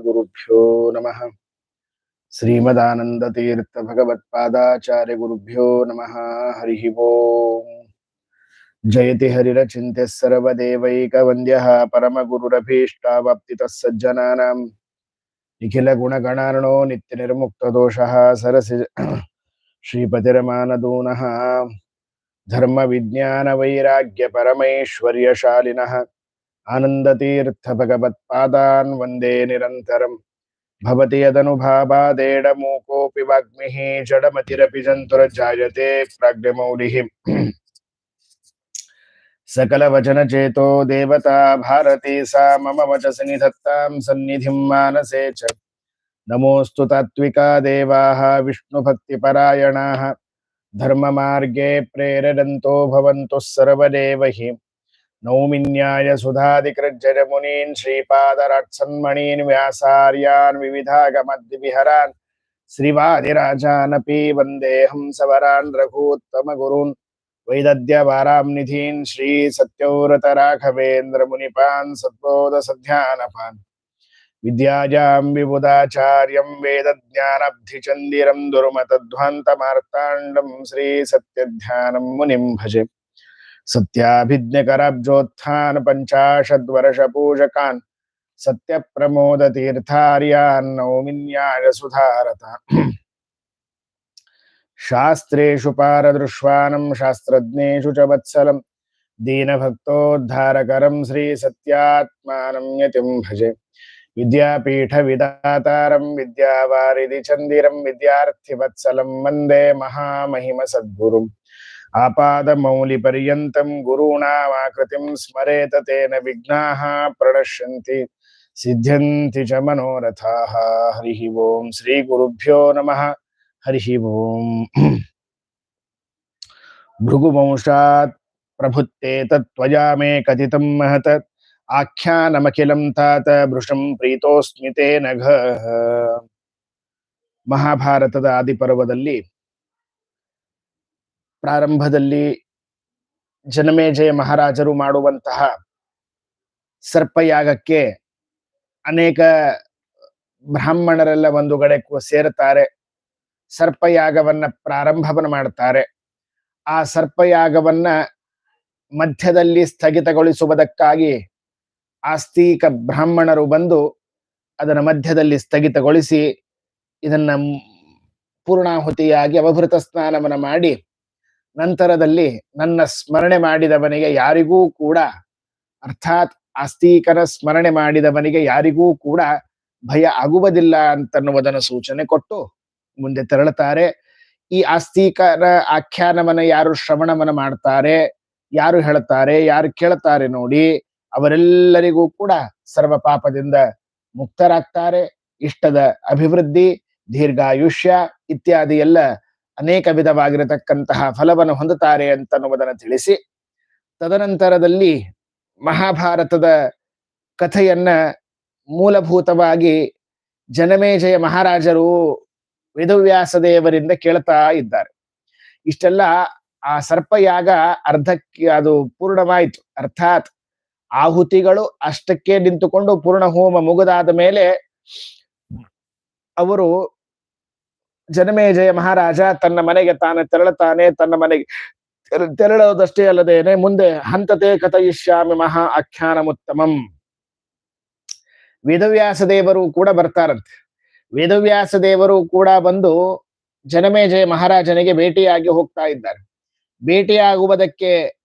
गुरुभ्यो नमः। श्रीमदानन्दतीर्थ भगवत्पादाचार्य गुरुभ्यो नमः। हरिः ओम्। जयति हरिरचिन्त्यः सर्वदेवैकवन्द्यः परमगुरुरभीष्टावाप्तितः सज्जनानां निखिलगुणगणार्णो नित्यनिर्मुक्तदोषः, सरसि श्रीपतिरमानदूनः। धर्मविज्ञानवैराग्यपरमैश्वर्यशालिनः। आनन्दतीर्थभगवत्पादान् वंदे निरन्तरम्। भवति यदनुभावादेडमूकोऽपि वाग्मिः, जडमतिरपि जन्तुर्जायते प्राज्ञमौलिः सकलवचनचेतो देवता भारती सा, मम वचसि निधत्तां सन्निधिं मानसे च। नमोऽस्तु तात्विका देवाः, विष्णुभक्तिपरायणाः। धर्ममार्गे प्रेरयन्तो भवन्तु सर्वदेव। हि नौमिन्याय सुधादिकृज्जमुनीन् श्रीपादराट्सन्मणीन् व्यासार्यान्, विविधागमद्विहरान्, श्रीवादिराजानपि वन्देऽहं सवरान् रघूत्तमगुरून् वैदद्यवारां निधीन् श्रीसत्यव्रतराघवेन्द्रमुनिपान्, सद्बोधसध्यानपान्। विद्यायां विबुधाचार्यं, वेदज्ञानब्धिचन्दिरं, दुर्मतध्वान्तमार्ताण्डं, श्रीसत्यध्यानं मुनिं भजे। सत्याभिज्ञकराब्जोत्थान पञ्चाशद्वर्षपूजकान् सत्यप्रमोदतीर्थार्यान् नौमिन्याय सुधारता। शास्त्रेषु पारदृश्वानं, शास्त्रज्ञेषु च वत्सलं, दीनभक्तोद्धारकरं श्रीसत्यात्मानं यतिं भजे। विद्यापीठविदातारं विद्यावारिधि चन्दिरं विद्यार्थिवत्सलं, वंदे महामहिमसद्गुरुम्। आपादमौलिपर्यन्तं गुरूणामाकृतिं स्मरेत तेन विघ्नाः प्रणश्यन्ति सिद्ध्यन्ति च मनोरथाः हरिः ओं श्रीगुरुभ्यो नमः हरिः ओं भृगुवंशात् प्रभुत्ते तत्त्वया मे कथितं महत् आख्यानमखिलं तात भृशं ಪ್ರೀತೋಸ್ಮಿ ತೇ ನಘ ಮಹಾಭಾರತದ ಆದಿಪರ್ವದಲ್ಲಿ ಪ್ರಾರಂಭದಲ್ಲಿ ಜನಮೇಜಯ ಮಹಾರಾಜರು ಮಾಡುವಂತಹ ಸರ್ಪಯಾಗಕ್ಕೆ ಅನೇಕ ಬ್ರಾಹ್ಮಣರೆಲ್ಲ ಒಂದು ಕಡೆ ಸೇರುತ್ತಾರೆ. ಸರ್ಪಯಾಗವನ್ನ ಪ್ರಾರಂಭವನ್ನ ಮಾಡ್ತಾರೆ. ಆ ಸರ್ಪಯಾಗವನ್ನ ಮಧ್ಯದಲ್ಲಿ ಸ್ಥಗಿತಗೊಳಿಸುವುದಕ್ಕಾಗಿ ಆಸ್ತಿಕ ಬ್ರಾಹ್ಮಣರು ಬಂದು ಅದರ ಮಧ್ಯದಲ್ಲಿ ಸ್ಥಗಿತಗೊಳಿಸಿ ಇದನ್ನ ಪೂರ್ಣಾಹುತಿಯಾಗಿ ಅವಭೃತ ಸ್ನಾನವನ್ನು ಮಾಡಿ ನಂತರದಲ್ಲಿ ನನ್ನ ಸ್ಮರಣೆ ಮಾಡಿದವನಿಗೆ ಯಾರಿಗೂ ಕೂಡ, ಅರ್ಥಾತ್ ಆಸ್ತಿಕನ ಸ್ಮರಣೆ ಮಾಡಿದವನಿಗೆ ಯಾರಿಗೂ ಕೂಡ ಭಯ ಆಗುವುದಿಲ್ಲ ಅಂತನ್ನುವುದನ್ನು ಸೂಚನೆ ಕೊಟ್ಟು ಮುಂದೆ ತೆರಳುತ್ತಾರೆ. ಈ ಆಸ್ತಿಕರ ಆಖ್ಯಾನವನ್ನ ಯಾರು ಶ್ರವಣವನ ಮಾಡ್ತಾರೆ, ಯಾರು ಹೇಳ್ತಾರೆ ಯಾರು ಕೇಳ್ತಾರೆ ನೋಡಿ, ಅವರೆಲ್ಲರಿಗೂ ಕೂಡ ಸರ್ವ ಪಾಪದಿಂದ ಮುಕ್ತರಾಗ್ತಾರೆ. ಇಷ್ಟದ ಅಭಿವೃದ್ಧಿ, ದೀರ್ಘಾಯುಷ್ಯ ಇತ್ಯಾದಿ ಎಲ್ಲ ಅನೇಕ ವಿಧವಾಗಿರತಕ್ಕಂತಹ ಫಲವನ್ನು ಹೊಂದುತ್ತಾರೆ ಅಂತನ್ನುವುದನ್ನು ತಿಳಿಸಿ, ತದನಂತರದಲ್ಲಿ ಮಹಾಭಾರತದ ಕಥೆಯನ್ನ ಮೂಲಭೂತವಾಗಿ ಜನಮೇಜಯ ಮಹಾರಾಜರು ವೇದವ್ಯಾಸ ದೇವರಿಂದ ಕೇಳ್ತಾ ಇದ್ದಾರೆ. ಇಷ್ಟೆಲ್ಲ ಆ ಸರ್ಪಯಾಗ ಅರ್ಧಕ್ಕೆ ಅದು ಪೂರ್ಣವಾಯಿತು. ಅರ್ಥಾತ್ ಆಹುತಿಗಳು ಅಷ್ಟಕ್ಕೆ ನಿಂತುಕೊಂಡು ಪೂರ್ಣ ಹೋಮ ಮುಗಿದಾದ ಮೇಲೆ ಅವರು ಜನಮೇಜಯ ಮಹಾರಾಜ, ತನ್ನ ಮನೆಗೆ ತಾನೇ ತೆರಳುತ್ತಾನೆ, ತನ್ನ ಮನೆಗೆ ತೆರ- ತೆರಳೋದಷ್ಟೇ ಅಲ್ಲದೇನೆ ಮುಂದೆ ಹಂತತೆ ಕಥಯಿಷ್ಯಾಮಿ ಮಹಾ ಆಖ್ಯಾನಮುತ್ತಮಂ. ವೇದವ್ಯಾಸ ದೇವರು ಕೂಡ ಬರ್ತಾರಂತೆ. ವೇದವ್ಯಾಸ ದೇವರು ಕೂಡ ಬಂದು ಜನಮೇಜಯ ಮಹಾರಾಜನಿಗೆ ಭೇಟಿಯಾಗಿ ಹೋಗ್ತಾ ಇದ್ದಾರೆ. ಭೇಟಿಯಾಗುವುದಕ್ಕೆ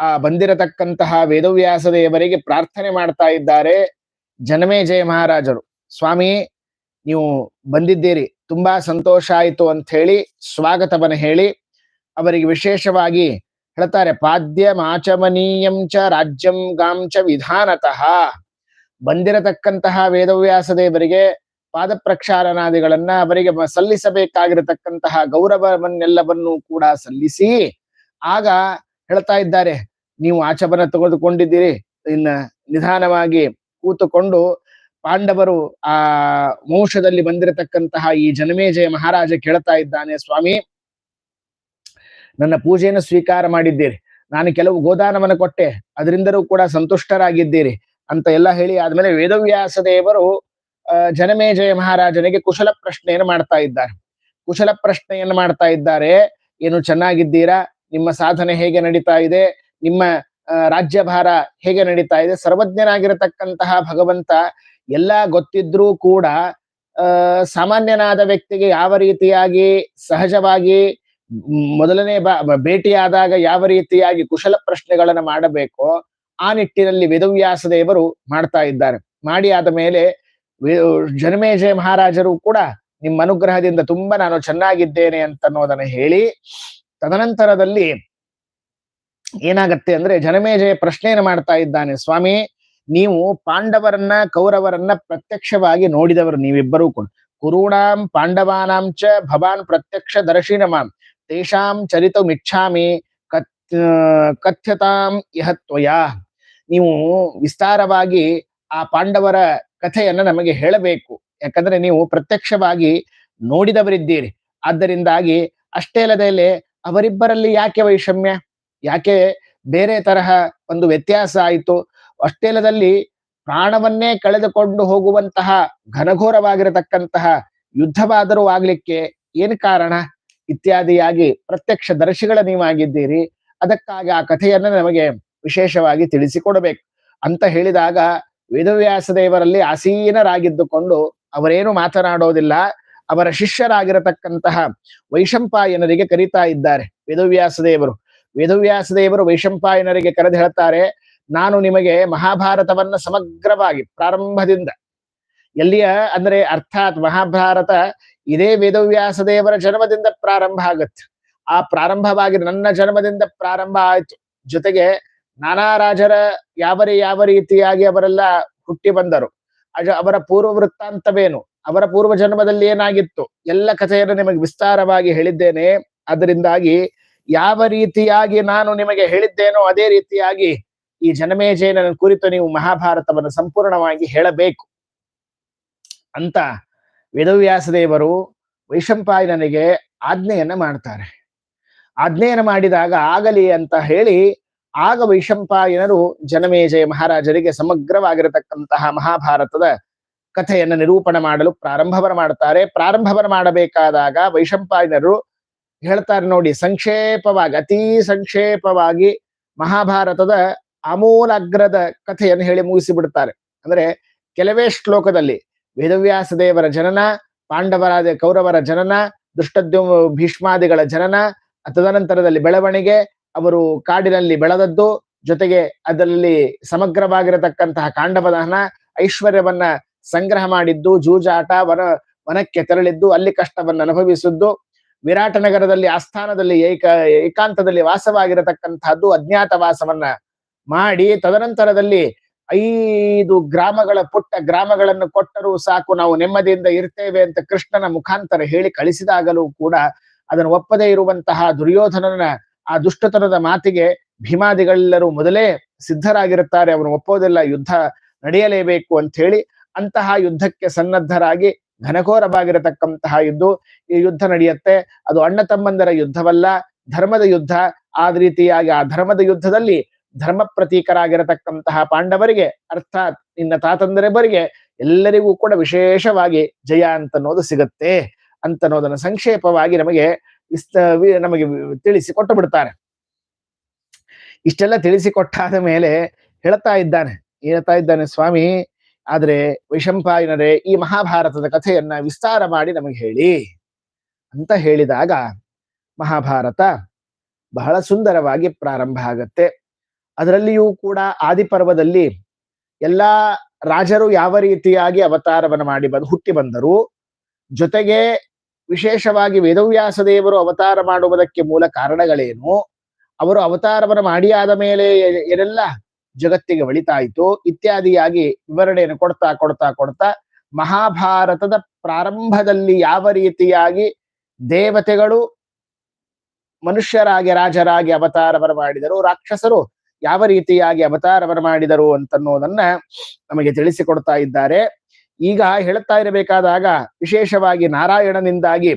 ಆ ಬಂದಿರತಕ್ಕಂತಹ ವೇದವ್ಯಾಸ ದೇವರಿಗೆ ಪ್ರಾರ್ಥನೆ ಮಾಡ್ತಾ ಇದ್ದಾರೆ ಜನಮೇಜಯ ಮಹಾರಾಜರು. ಸ್ವಾಮಿ, ನೀವು ಬಂದಿದ್ದೀರಿ. ತುಂಬಾ ಸಂತೋಷ ಆಯಿತು ಅಂತ ಹೇಳಿ ಸ್ವಾಗತವನ್ನು ಹೇಳಿ ಅವರಿಗೆ ವಿಶೇಷವಾಗಿ ಹೇಳ್ತಾರೆ, ಪಾದ್ಯ ಮಾಚಮನೀಯಂ ಚ ರಾಜ್ಯಂ ಗಾಂಚ ವಿಧಾನತಃ. ಬಂದಿರತಕ್ಕಂತಹ ವೇದವ್ಯಾಸ ದೇವರಿಗೆ ಪಾದ ಪ್ರಕ್ಷಾಲನಾದಿಗಳನ್ನ ಅವರಿಗೆ ಸಲ್ಲಿಸಬೇಕಾಗಿರತಕ್ಕಂತಹ ಗೌರವವನ್ನೆಲ್ಲವನ್ನೂ ಕೂಡ ಸಲ್ಲಿಸಿ ಆಗ ಹೇಳ್ತಾ ಇದ್ದಾರೆ, ನೀವು ಆಚಮನ ತೆಗೆದುಕೊಂಡಿದ್ದೀರಿ, ಇನ್ನ ನಿಧಾನವಾಗಿ ಕೂತುಕೊಂಡು ಪಾಂಡವರು ಆ ವಂಶದಲ್ಲಿ ಬಂದಿರತಕ್ಕಂತಹ ಈ ಜನಮೇಜಯ ಮಹಾರಾಜ ಕೇಳ್ತಾ ಇದ್ದಾನೆ, ಸ್ವಾಮಿ. ನನ್ನ ಪೂಜೆಯನ್ನು ಸ್ವೀಕಾರ ಮಾಡಿದ್ದೀರಿ. ನಾನು ಕೆಲವು ಗೋದಾನವನ್ನು ಕೊಟ್ಟೆ. ಅದರಿಂದಲೂ ಕೂಡ ಸಂತುಷ್ಟರಾಗಿದ್ದೀರಿ ಅಂತ ಎಲ್ಲ ಹೇಳಿ ಆದ್ಮೇಲೆ ವೇದವ್ಯಾಸ ದೇವರು ಜನಮೇಜಯ ಮಹಾರಾಜನಿಗೆ ಕುಶಲ ಪ್ರಶ್ನೆಯನ್ನು ಮಾಡ್ತಾ ಇದ್ದಾರೆ. ಕುಶಲ ಪ್ರಶ್ನೆಯನ್ನು ಮಾಡ್ತಾ ಇದ್ದಾರೆ. ಏನು ಚೆನ್ನಾಗಿದ್ದೀರಾ? ನಿಮ್ಮ ಸಾಧನೆ ಹೇಗೆ ನಡೀತಾ ಇದೆ? ನಿಮ್ಮ ರಾಜ್ಯಭಾರ ಹೇಗೆ ನಡೀತಾ ಇದೆ? ಸರ್ವಜ್ಞನಾಗಿರತಕ್ಕಂತಹ ಭಗವಂತ ಎಲ್ಲ ಗೊತ್ತಿದ್ರೂ ಕೂಡ ಸಾಮಾನ್ಯನಾದ ವ್ಯಕ್ತಿಗೆ ಯಾವ ರೀತಿಯಾಗಿ ಸಹಜವಾಗಿ ಮೊದಲನೇ ಬ- ಭೇಟಿಯಾದಾಗ ಯಾವ ರೀತಿಯಾಗಿ ಕುಶಲ ಪ್ರಶ್ನೆಗಳನ್ನು ಮಾಡಬೇಕೋ, ಆ ನಿಟ್ಟಿನಲ್ಲಿ ವೇದವ್ಯಾಸ ದೇವರು ಮಾಡ್ತಾ ಇದ್ದಾರೆ. ಮಾಡಿ ಆದ ಮೇಲೆ ಜನಮೇಜಯ ಮಹಾರಾಜರು ಕೂಡ ನಿಮ್ಮ ಅನುಗ್ರಹದಿಂದ ತುಂಬಾ ನಾನು ಚೆನ್ನಾಗಿದ್ದೇನೆ ಅಂತ ಅನ್ನೋದನ್ನ ಹೇಳಿ, ತದನಂತರದಲ್ಲಿ ಏನಾಗತ್ತೆ ಅಂದ್ರೆ ಜನಮೇಜಯ ಪ್ರಶ್ನೆಯನ್ನು ಮಾಡ್ತಾ ಇದ್ದಾನೆ ಸ್ವಾಮಿ. ನೀವು ಪಾಂಡವರನ್ನ, ಕೌರವರನ್ನ ಪ್ರತ್ಯಕ್ಷವಾಗಿ ನೋಡಿದವರು ನೀವಿಬ್ಬರೂ ಕೂಡ. ಕುರುಣಾಂ ಪಾಂಡವಾನಾಂ ಚ ಭವಾನ್ ಪ್ರತ್ಯಕ್ಷ ದರ್ಶಿನಮಾಂ. ತೇಷಾಂ ಚರಿತಮಿಚ್ಛಾಮಿ ಕತ್ ಕಥ್ಯತಾಂ ಇಹ ತ್ವಯಾ. ನೀವು ವಿಸ್ತಾರವಾಗಿ ಆ ಪಾಂಡವರ ಕಥೆಯನ್ನ ನಮಗೆ ಹೇಳಬೇಕು. ಯಾಕಂದ್ರೆ ನೀವು ಪ್ರತ್ಯಕ್ಷವಾಗಿ ನೋಡಿದವರಿದ್ದೀರಿ. ಆದ್ದರಿಂದಾಗಿ ಅಷ್ಟೇ ಅಲ್ಲದೆ ಅವರಿಬ್ಬರಲ್ಲಿ ಯಾಕೆ ವೈಷಮ್ಯ? ಯಾಕೆ ಬೇರೆ ತರಹ ಒಂದು ವ್ಯತ್ಯಾಸ ಆಯಿತು? ಅಷ್ಟೇಲದಲ್ಲಿ ಪ್ರಾಣವನ್ನೇ ಕಳೆದುಕೊಂಡು ಹೋಗುವಂತಹ ಘನಘೋರವಾಗಿರತಕ್ಕಂತಹ ಯುದ್ಧವಾದರೂ ಆಗ್ಲಿಕ್ಕೆ ಏನ್ ಕಾರಣ? ಇತ್ಯಾದಿಯಾಗಿ ಪ್ರತ್ಯಕ್ಷ ದರ್ಶಿಗಳ ನೀವಾಗಿದ್ದೀರಿ. ಅದಕ್ಕಾಗಿ ಆ ಕಥೆಯನ್ನ ನಮಗೆ ವಿಶೇಷವಾಗಿ ತಿಳಿಸಿಕೊಡಬೇಕು. ಅಂತ ಹೇಳಿದಾಗ ವೇದವ್ಯಾಸ ದೇವರಲ್ಲಿ ಆಸೀನರಾಗಿದ್ದುಕೊಂಡು ಅವರೇನು ಮಾತನಾಡೋದಿಲ್ಲ. ಅವರ ಶಿಷ್ಯರಾಗಿರತಕ್ಕಂತಹ ವೈಶಂಪಾಯನರಿಗೆ ಕರೀತಾ ಇದ್ದಾರೆ ವೇದವ್ಯಾಸ ದೇವರು ವೇದವ್ಯಾಸ ದೇವರು ವೈಶಂಪಾಯನರಿಗೆ ಕರೆದು ಹೇಳ್ತಾರೆ ನಾನು ನಿಮಗೆ ಮಹಾಭಾರತವನ್ನ ಸಮಗ್ರವಾಗಿ ಪ್ರಾರಂಭದಿಂದ ಎಲ್ಲಿಯ ಅಂದ್ರೆ ಅರ್ಥಾತ್ ಮಹಾಭಾರತ ಇದೇ ವೇದವ್ಯಾಸ ದೇವರ ಜನ್ಮದಿಂದ ಪ್ರಾರಂಭ ಆಗತ್ತೆ. ಆ ಪ್ರಾರಂಭವಾಗಿ ನನ್ನ ಜನ್ಮದಿಂದ ಪ್ರಾರಂಭ ಆಯ್ತು. ಜೊತೆಗೆ ನಾನಾ ರಾಜರ ಯಾವ ಯಾವ ರೀತಿಯಾಗಿ ಅವರೆಲ್ಲ ಹುಟ್ಟಿ ಬಂದರು, ಅಜ ಅವರ ಪೂರ್ವ ವೃತ್ತಾಂತವೇನು, ಅವರ ಪೂರ್ವ ಜನ್ಮದಲ್ಲಿ ಏನಾಗಿತ್ತು, ಎಲ್ಲ ಕಥೆಯನ್ನು ನಿಮಗೆ ವಿಸ್ತಾರವಾಗಿ ಹೇಳಿದ್ದೇನೆ. ಅದರಿಂದಾಗಿ ಯಾವ ರೀತಿಯಾಗಿ ನಾನು ನಿಮಗೆ ಹೇಳಿದ್ದೇನೋ ಅದೇ ರೀತಿಯಾಗಿ ಈ ಜನಮೇಜಯನ ಕುರಿತು ನೀವು ಮಹಾಭಾರತವನ್ನು ಸಂಪೂರ್ಣವಾಗಿ ಹೇಳಬೇಕು. ಅಂತ ವೇದವ್ಯಾಸ ದೇವರು ವೈಶಂಪಾಯನನಿಗೆ ಆಜ್ಞೆಯನ್ನ ಮಾಡ್ತಾರೆ. ಆಜ್ಞೆಯನ್ನು ಮಾಡಿದಾಗ ಆಗಲಿ ಅಂತ ಹೇಳಿ ಆಗ ವೈಶಂಪಾಯನರು ಜನಮೇಜಯ ಮಹಾರಾಜರಿಗೆ ಸಮಗ್ರವಾಗಿರತಕ್ಕಂತಹ ಮಹಾಭಾರತದ ಕಥೆಯನ್ನು ನಿರೂಪಣ ಮಾಡಲು ಪ್ರಾರಂಭವನ ಮಾಡ್ತಾರೆ. ಪ್ರಾರಂಭವನ ಮಾಡಬೇಕಾದಾಗ ವೈಶಂಪಾಯನರು ಹೇಳ್ತಾರೆ ನೋಡಿ, ಸಂಕ್ಷೇಪವಾಗಿ, ಅತೀ ಸಂಕ್ಷೇಪವಾಗಿ ಮಹಾಭಾರತದ ಆಮೂಲಾಗ್ರದ ಕಥೆಯನ್ನು ಹೇಳಿ ಮುಗಿಸಿ ಬಿಡುತ್ತಾರೆ ಅಂದ್ರೆ ಕೆಲವೇ ಶ್ಲೋಕದಲ್ಲಿ ವೇದವ್ಯಾಸ ದೇವರ ಜನನ, ಪಾಂಡವರಾದ ಕೌರವರ ಜನನ, ದುಷ್ಟದ್ಯುಮ ಭೀಷ್ಮಾದಿಗಳ ಜನನ ತದನಂತರದಲ್ಲಿ ಬೆಳವಣಿಗೆ, ಅವರು ಕಾಡಿನಲ್ಲಿ ಬೆಳೆದದ್ದು, ಜೊತೆಗೆ ಅದರಲ್ಲಿ ಸಮಗ್ರವಾಗಿರತಕ್ಕಂತಹ ಕಾಂಡವದಹನ ಐಶ್ವರ್ಯವನ್ನ ಸಂಗ್ರಹ ಮಾಡಿದ್ದು, ಜೂಜಾಟ, ವನ, ವನಕ್ಕೆ ತೆರಳಿದ್ದು, ಅಲ್ಲಿ ಕಷ್ಟವನ್ನ ಅನುಭವಿಸಿದ್ದು ವಿರಾಟ ನಗರದಲ್ಲಿ ಆಸ್ಥಾನದಲ್ಲಿ ಏಕ, ಏಕಾಂತದಲ್ಲಿ ವಾಸವಾಗಿರತಕ್ಕಂತಹದ್ದು ಅಜ್ಞಾತ ವಾಸವನ್ನ ಮಾಡಿ ತದನಂತರದಲ್ಲಿ ಐದು ಗ್ರಾಮಗಳ ಪುಟ್ಟ ಗ್ರಾಮಗಳನ್ನು ಕೊಟ್ಟರೂ ಸಾಕು, ನಾವು ನೆಮ್ಮದಿಯಿಂದ ಇರ್ತೇವೆ ಅಂತ ಕೃಷ್ಣನ ಮುಖಾಂತರ ಹೇಳಿ ಕಳಿಸಿದಾಗಲೂ ಕೂಡ ಅದನ್ನು ಒಪ್ಪದೇ ಇರುವಂತಹ ದುರ್ಯೋಧನನ ಆ ದುಷ್ಟತನದ ಮಾತಿಗೆ ಭೀಮಾದಿಗಳೆಲ್ಲರೂ ಮೊದಲೇ ಸಿದ್ಧರಾಗಿರುತ್ತಾರೆ ಅವನು ಒಪ್ಪೋದಿಲ್ಲ ಯುದ್ಧ ನಡೆಯಲೇಬೇಕು ಅಂತ ಹೇಳಿ ಅಂತಹ ಯುದ್ಧಕ್ಕೆ ಸನ್ನದ್ಧರಾಗಿ ಘನಘೋರವಾಗಿರತಕ್ಕಂತಹ ಯುದ್ಧ, ಈ ಯುದ್ಧ ನಡೆಯುತ್ತೆ. ಅದು ಅಣ್ಣ ತಮ್ಮಂದರ ಯುದ್ಧವಲ್ಲ, ಧರ್ಮದ ಯುದ್ಧ. ಆದ ರೀತಿಯಾಗಿ ಆ ಧರ್ಮದ ಯುದ್ಧದಲ್ಲಿ ಧರ್ಮ ಪ್ರತೀಕರಾಗಿರತಕ್ಕಂತಹ ಪಾಂಡವರಿಗೆ, ಅರ್ಥಾತ್ ನಿನ್ನ ತಾತಂದರಿಬ್ಬರಿಗೆ ಎಲ್ಲರಿಗೂ ಕೂಡ ವಿಶೇಷವಾಗಿ ಜಯ ಅಂತನ್ನೋದು ಸಿಗತ್ತೆ ಅಂತ ಅನ್ನೋದನ್ನ ಸಂಕ್ಷೇಪವಾಗಿ ನಮಗೆ ವಿಸ್ತ, ವಿ- ನಮಗೆ ತಿಳಿಸಿ ಕೊಟ್ಟು ಬಿಡ್ತಾರೆ. ಇಷ್ಟೆಲ್ಲ ತಿಳಿಸಿಕೊಟ್ಟಾದ ಮೇಲೆ ಹೇಳ್ತಾ ಇದ್ದಾನೆ. ಹೇಳ್ತಾ ಇದ್ದಾನೆ, ಸ್ವಾಮಿ, ಆದ್ರೆ ವೈಶಂಪಾಯನರೇ, ಈ ಮಹಾಭಾರತದ ಕಥೆಯನ್ನ ವಿಸ್ತಾರ ಮಾಡಿ ನಮಗೆ ಹೇಳಿ ಅಂತ ಹೇಳಿದಾಗ ಮಹಾಭಾರತ ಬಹಳ ಸುಂದರವಾಗಿ ಪ್ರಾರಂಭ ಆಗತ್ತೆ. ಅದರಲ್ಲಿಯೂ ಕೂಡ ಆದಿಪರ್ವದಲ್ಲಿ ಎಲ್ಲಾ ರಾಜರು ಯಾವ ರೀತಿಯಾಗಿ ಅವತಾರವನ್ನು ಮಾಡಿ ಬಂದು, ಹುಟ್ಟಿ ಬಂದರು. ಜೊತೆಗೆ ವಿಶೇಷವಾಗಿ ವೇದವ್ಯಾಸ ದೇವರು ಅವತಾರ ಮಾಡುವುದಕ್ಕೆ ಮೂಲ ಕಾರಣಗಳೇನು? ಅವರು ಅವತಾರವನ್ನು ಮಾಡಿ ಆದ ಮೇಲೆ ಏನೆಲ್ಲ ಜಗತ್ತಿಗೆ ಒಳಿತಾಯಿತು? ಇತ್ಯಾದಿಯಾಗಿ ವಿವರಣೆಯನ್ನು ಕೊಡ್ತಾ ಕೊಡ್ತಾ ಕೊಡ್ತಾ ಮಹಾಭಾರತದ ಪ್ರಾರಂಭದಲ್ಲಿ ಯಾವ ರೀತಿಯಾಗಿ ದೇವತೆಗಳು ಮನುಷ್ಯರಾಗಿ, ರಾಜರಾಗಿ ಅವತಾರವನ್ನು ಮಾಡಿದರು? ರಾಕ್ಷಸರು ಯಾವ ರೀತಿಯಾಗಿ ಅವತಾರವನ್ನು ಮಾಡಿದರು ಅಂತನ್ನೋದನ್ನ ನಮಗೆ ತಿಳಿಸಿಕೊಡ್ತಾ ಇದ್ದಾರೆ. ಈಗ ಹೇಳ್ತಾ ಇರಬೇಕಾದಾಗ ವಿಶೇಷವಾಗಿ ನಾರಾಯಣನಿಂದಾಗಿ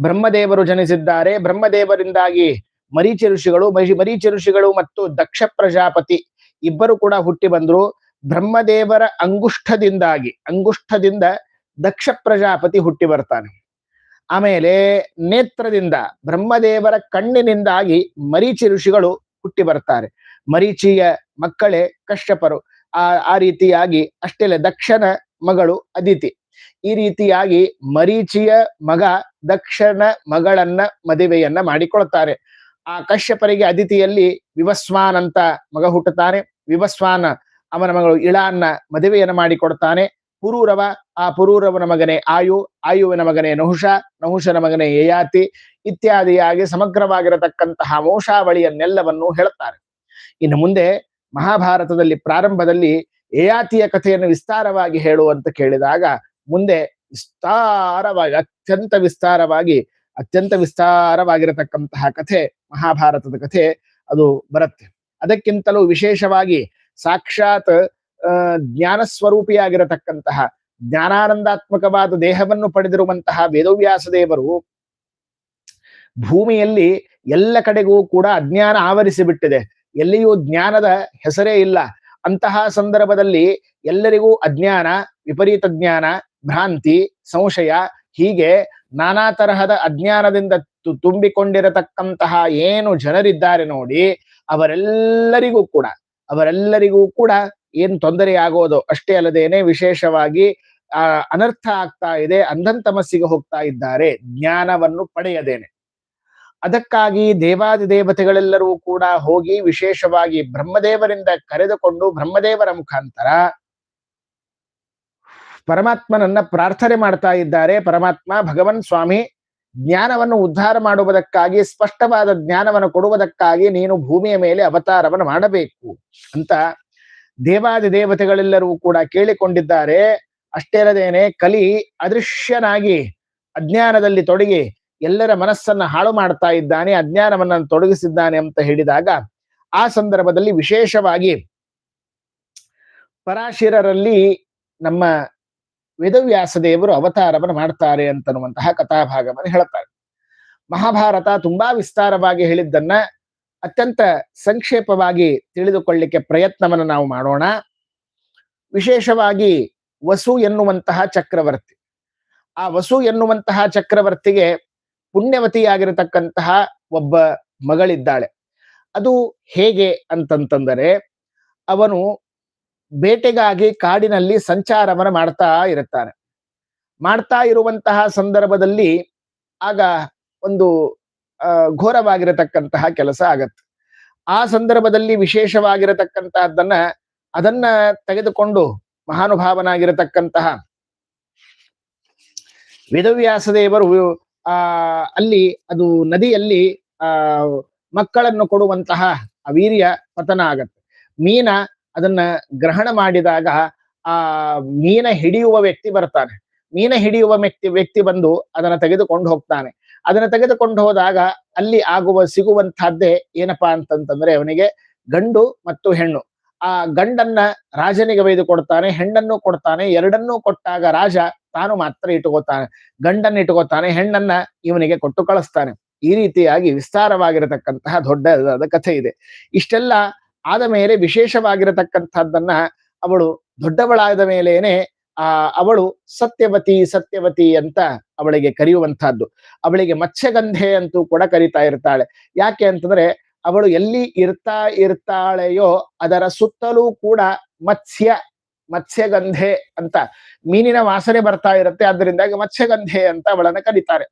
ಬ್ರಹ್ಮದೇವರು ಜನಿಸಿದ್ದಾರೆ. ಬ್ರಹ್ಮದೇವರಿಂದಾಗಿ ಮರೀಚಿ ಋಷಿಗಳು ಮರಿ- ಮರೀಚಿ ಋಷಿಗಳು ಮತ್ತು ದಕ್ಷ ಪ್ರಜಾಪತಿ ಇಬ್ಬರು ಕೂಡ ಹುಟ್ಟಿ ಬಂದ್ರು. ಬ್ರಹ್ಮದೇವರ ಅಂಗುಷ್ಠದಿಂದಾಗಿ, ಅಂಗುಷ್ಠದಿಂದ ದಕ್ಷ ಪ್ರಜಾಪತಿ ಹುಟ್ಟಿ ಬರ್ತಾನೆ. ಆಮೇಲೆ ನೇತ್ರದಿಂದ, ಬ್ರಹ್ಮದೇವರ ಕಣ್ಣಿನಿಂದಾಗಿ ಮರೀಚಿ ಋಷಿಗಳು ಹುಟ್ಟಿ ಬರ್ತಾರೆ. ಮರೀಚಿಯ ಮಕ್ಕಳೇ ಕಶ್ಯಪರು. ಆ ಆ ರೀತಿಯಾಗಿ ಅಷ್ಟೆಲ್ಲ ದಕ್ಷನ ಮಗಳು ಅದಿತಿ. ಈ ರೀತಿಯಾಗಿ ಮರೀಚಿಯ ಮಗ ದಕ್ಷನ ಮಗಳನ್ನ ಮದುವೆಯನ್ನ ಮಾಡಿಕೊಳ್ತಾರೆ. ಆ ಕಶ್ಯಪರಿಗೆ ಅದಿತಿಯಲ್ಲಿ ವಿವಸ್ವಾನ್ ಅಂತ ಮಗ ಹುಟ್ಟುತ್ತಾನೆ. ವಿವಸ್ವಾನ ಅವನ ಮಗಳು ಇಳಾನ್ನ ಮದುವೆಯನ್ನು ಮಾಡಿಕೊಡ್ತಾನೆ. ಪುರೂರವ, ಆ ಪುರೂರವನ ಮಗನೇ ಆಯು, ಆಯುವಿನ ಮಗನೇ ನಹುಷ, ನಹುಷನ ಮಗನೇ ಯಯಾತಿ ಇತ್ಯಾದಿಯಾಗಿ ಸಮಗ್ರವಾಗಿರತಕ್ಕಂತಹ ವಂಶಾವಳಿಯನ್ನೆಲ್ಲವನ್ನು ಹೇಳುತ್ತಾರೆ. ಇನ್ನು ಮುಂದೆ ಮಹಾಭಾರತದಲ್ಲಿ ಪ್ರಾರಂಭದಲ್ಲಿ ಯಯಾತಿಯ ಕಥೆಯನ್ನು ವಿಸ್ತಾರವಾಗಿ ಹೇಳುವಂತ ಕೇಳಿದಾಗ ಮುಂದೆ ವಿಸ್ತಾರವಾಗಿ, ಅತ್ಯಂತ ವಿಸ್ತಾರವಾಗಿ, ಅತ್ಯಂತ ವಿಸ್ತಾರವಾಗಿರತಕ್ಕಂತಹ ಕಥೆ, ಮಹಾಭಾರತದ ಕಥೆ ಅದು ಬರುತ್ತೆ. ಅದಕ್ಕಿಂತಲೂ ವಿಶೇಷವಾಗಿ ಸಾಕ್ಷಾತ್ ಜ್ಞಾನ ಸ್ವರೂಪಿಯಾಗಿರತಕ್ಕಂತಹ ಜ್ಞಾನಾನಂದಾತ್ಮಕವಾದ ದೇಹವನ್ನು ಪಡೆದಿರುವಂತಹ ವೇದವ್ಯಾಸ ದೇವರು ಭೂಮಿಯಲ್ಲಿ ಎಲ್ಲ ಕಡೆಗೂ ಕೂಡ ಅಜ್ಞಾನ ಆವರಿಸಿ ಬಿಟ್ಟಿದೆ ಎಲ್ಲಿಯೂ ಜ್ಞಾನದ ಹೆಸರೇ ಇಲ್ಲ. ಅಂತಹ ಸಂದರ್ಭದಲ್ಲಿ ಎಲ್ಲರಿಗೂ ಅಜ್ಞಾನ, ವಿಪರೀತ ಜ್ಞಾನ, ಭ್ರಾಂತಿ, ಸಂಶಯ ಹೀಗೆ ನಾನಾ ತರಹದ ಅಜ್ಞಾನದಿಂದ ತುಂಬಿಕೊಂಡಿರತಕ್ಕಂತಹ ಏನು ಜನರಿದ್ದಾರೆ ನೋಡಿ ಅವರೆಲ್ಲರಿಗೂ ಕೂಡ ಅವರೆಲ್ಲರಿಗೂ ಕೂಡ ಏನ್ ತೊಂದರೆ ಆಗೋದು ಅಷ್ಟೇ ಅಲ್ಲದೇನೆ ವಿಶೇಷವಾಗಿ, ಆ, ಅನರ್ಥ ಆಗ್ತಾ ಇದೆ ಅಂಧಂತಮಸ್ಸಿಗೆ ಹೋಗ್ತಾ ಇದ್ದಾರೆ, ಜ್ಞಾನವನ್ನು ಪಡೆಯದೇನೆ. ಅದಕ್ಕಾಗಿ ದೇವಾದಿ ದೇವತೆಗಳೆಲ್ಲರೂ ಕೂಡ ಹೋಗಿ ವಿಶೇಷವಾಗಿ ಬ್ರಹ್ಮದೇವರಿಂದ ಕರೆದುಕೊಂಡು ಬ್ರಹ್ಮದೇವರ ಮುಖಾಂತರ ಪರಮಾತ್ಮನನ್ನ ಪ್ರಾರ್ಥನೆ ಮಾಡ್ತಾ ಇದ್ದಾರೆ. ಪರಮಾತ್ಮ, ಭಗವನ್ ಸ್ವಾಮಿ, ಜ್ಞಾನವನ್ನು ಉದ್ಧಾರ ಮಾಡುವುದಕ್ಕಾಗಿ, ಸ್ಪಷ್ಟವಾದ ಜ್ಞಾನವನ್ನು ಕೊಡುವುದಕ್ಕಾಗಿ ನೀನು ಭೂಮಿಯ ಮೇಲೆ ಅವತಾರವನ್ನು ಮಾಡಬೇಕು ಅಂತ ದೇವಾದಿ ದೇವತೆಗಳೆಲ್ಲರೂ ಕೂಡ ಕೇಳಿಕೊಂಡಿದ್ದಾರೆ. ಅಷ್ಟೇ ಅಲ್ಲದೇನೆ ಕಲಿ ಅದೃಶ್ಯನಾಗಿ ಅಜ್ಞಾನದಲ್ಲಿ ತೊಡಗಿ ಎಲ್ಲರ ಮನಸ್ಸನ್ನ ಹಾಳು ಮಾಡ್ತಾ ಇದ್ದಾನೆ, ಅಜ್ಞಾನವನ್ನ ತೊಡಗಿಸಿದ್ದಾನೆ ಅಂತ ಹೇಳಿದಾಗ ಆ ಸಂದರ್ಭದಲ್ಲಿ ವಿಶೇಷವಾಗಿ ಪರಾಶಿರರಲ್ಲಿ ನಮ್ಮ ವೇದವ್ಯಾಸ ದೇವರು ಅವತಾರವನ್ನು ಮಾಡ್ತಾರೆ ಅಂತನ್ನುವಂತಹ ಕಥಾಭಾಗವನ್ನು ಹೇಳ್ತಾರೆ. ಮಹಾಭಾರತ ತುಂಬಾ ವಿಸ್ತಾರವಾಗಿ ಹೇಳಿದ್ದನ್ನ ಅತ್ಯಂತ ಸಂಕ್ಷೇಪವಾಗಿ ತಿಳಿದುಕೊಳ್ಳಿಕ್ಕೆ ಪ್ರಯತ್ನವನ್ನು ನಾವು ಮಾಡೋಣ. ವಿಶೇಷವಾಗಿ ವಸು ಎನ್ನುವಂತಹ ಚಕ್ರವರ್ತಿ. ಆ ವಸು ಎನ್ನುವಂತಹ ಚಕ್ರವರ್ತಿಗೆ ಪುಣ್ಯವತಿಯಾಗಿರತಕ್ಕಂತಹ ಒಬ್ಬ ಮಗಳಿದ್ದಾಳೆ. ಅದು ಹೇಗೆ ಅಂತಂತಂದರೆ, ಅವನು ಬೇಟೆಗಾಗಿ ಕಾಡಿನಲ್ಲಿ ಸಂಚಾರವನ್ನು ಮಾಡ್ತಾ ಇರುತ್ತಾನೆ. ಮಾಡ್ತಾ ಇರುವಂತಹ ಸಂದರ್ಭದಲ್ಲಿ ಆಗ ಒಂದು ಘೋರವಾಗಿರತಕ್ಕಂತಹ ಕೆಲಸ ಆಗತ್ತೆ. ಆ ಸಂದರ್ಭದಲ್ಲಿ ವಿಶೇಷವಾಗಿರತಕ್ಕಂತಹದ್ದನ್ನ, ಅದನ್ನ ತೆಗೆದುಕೊಂಡು ಮಹಾನುಭಾವನಾಗಿರತಕ್ಕಂತಹ ವೇದವ್ಯಾಸ ದೇವರು ಆ, ಅಲ್ಲಿ, ಅದು ನದಿಯಲ್ಲಿ, ಆ, ಮಕ್ಕಳನ್ನು ಕೊಡುವಂತಹ ವೀರ್ಯ ಪತನ ಆಗತ್ತೆ. ಮೀನ ಅದನ್ನ ಗ್ರಹಣ ಮಾಡಿದಾಗ, ಆ, ಮೀನ ಹಿಡಿಯುವ ವ್ಯಕ್ತಿ ಬರ್ತಾನೆ. ಮೀನ ಹಿಡಿಯುವ ವ್ಯಕ್ತಿ ವ್ಯಕ್ತಿ ಬಂದು ಅದನ್ನ ತೆಗೆದುಕೊಂಡು ಹೋಗ್ತಾನೆ. ಅದನ್ನ ತೆಗೆದುಕೊಂಡು ಹೋದಾಗ ಅಲ್ಲಿ ಆಗುವ ಸಿಗುವಂತಹದ್ದೇ ಏನಪ್ಪಾ ಅಂತಂತಂದ್ರೆ ಅವನಿಗೆ ಗಂಡು ಮತ್ತು ಹೆಣ್ಣು. ಆ ಗಂಡನ್ನ ರಾಜನಿಗೆ ಒಯ್ದು ಕೊಡ್ತಾನೆ, ಹೆಣ್ಣನ್ನು ಕೊಡ್ತಾನೆ, ಎರಡನ್ನೂ ಕೊಟ್ಟಾಗ ರಾಜ ತಾನು ಮಾತ್ರ ಇಟ್ಕೋತಾನೆ. ಗಂಡನ್ನ ಇಟ್ಕೋತಾನೆ, ಹೆಣ್ಣನ್ನ ಇವನಿಗೆ ಕೊಟ್ಟು ಕಳಿಸ್ತಾನೆ. ಈ ರೀತಿಯಾಗಿ ವಿಸ್ತಾರವಾಗಿರತಕ್ಕಂತಹ ದೊಡ್ಡದಾದ ಕಥೆ ಇದೆ. ಇಷ್ಟೆಲ್ಲ ಆದ ಮೇಲೆ ವಿಶೇಷವಾಗಿರತಕ್ಕಂಥದ್ದನ್ನ ಅವಳು ದೊಡ್ಡವಳಾದ ಮೇಲೇನೆ ಆ, ಅವಳು ಸತ್ಯವತಿ ಸತ್ಯವತಿ ಅಂತ ಅವಳಿಗೆ ಕರೆಯುವಂತಹದ್ದು ಅವಳಿಗೆ ಮತ್ಸ್ಯಗಂಧೆ ಅಂತೂ ಕೂಡ ಕರಿತಾ ಇರ್ತಾಳೆ. ಯಾಕೆ ಅಂತಂದ್ರೆ ಅವಳು ಎಲ್ಲಿ ಇರ್ತಾ ಇರ್ತಾಳೆಯೋ ಅದರ ಸುತ್ತಲೂ ಕೂಡ ಮತ್ಸ್ಯ, ಮತ್ಸ್ಯಗಂಧೆ ಅಂತ ಮೀನಿನ ವಾಸನೆ ಬರ್ತಾ ಇರುತ್ತೆ. ಅದರಿಂದಾಗಿ ಮತ್ಸ್ಯಗಂಧೆ ಅಂತ ಅವಳನ್ನ ಕರೀತಾರೆ.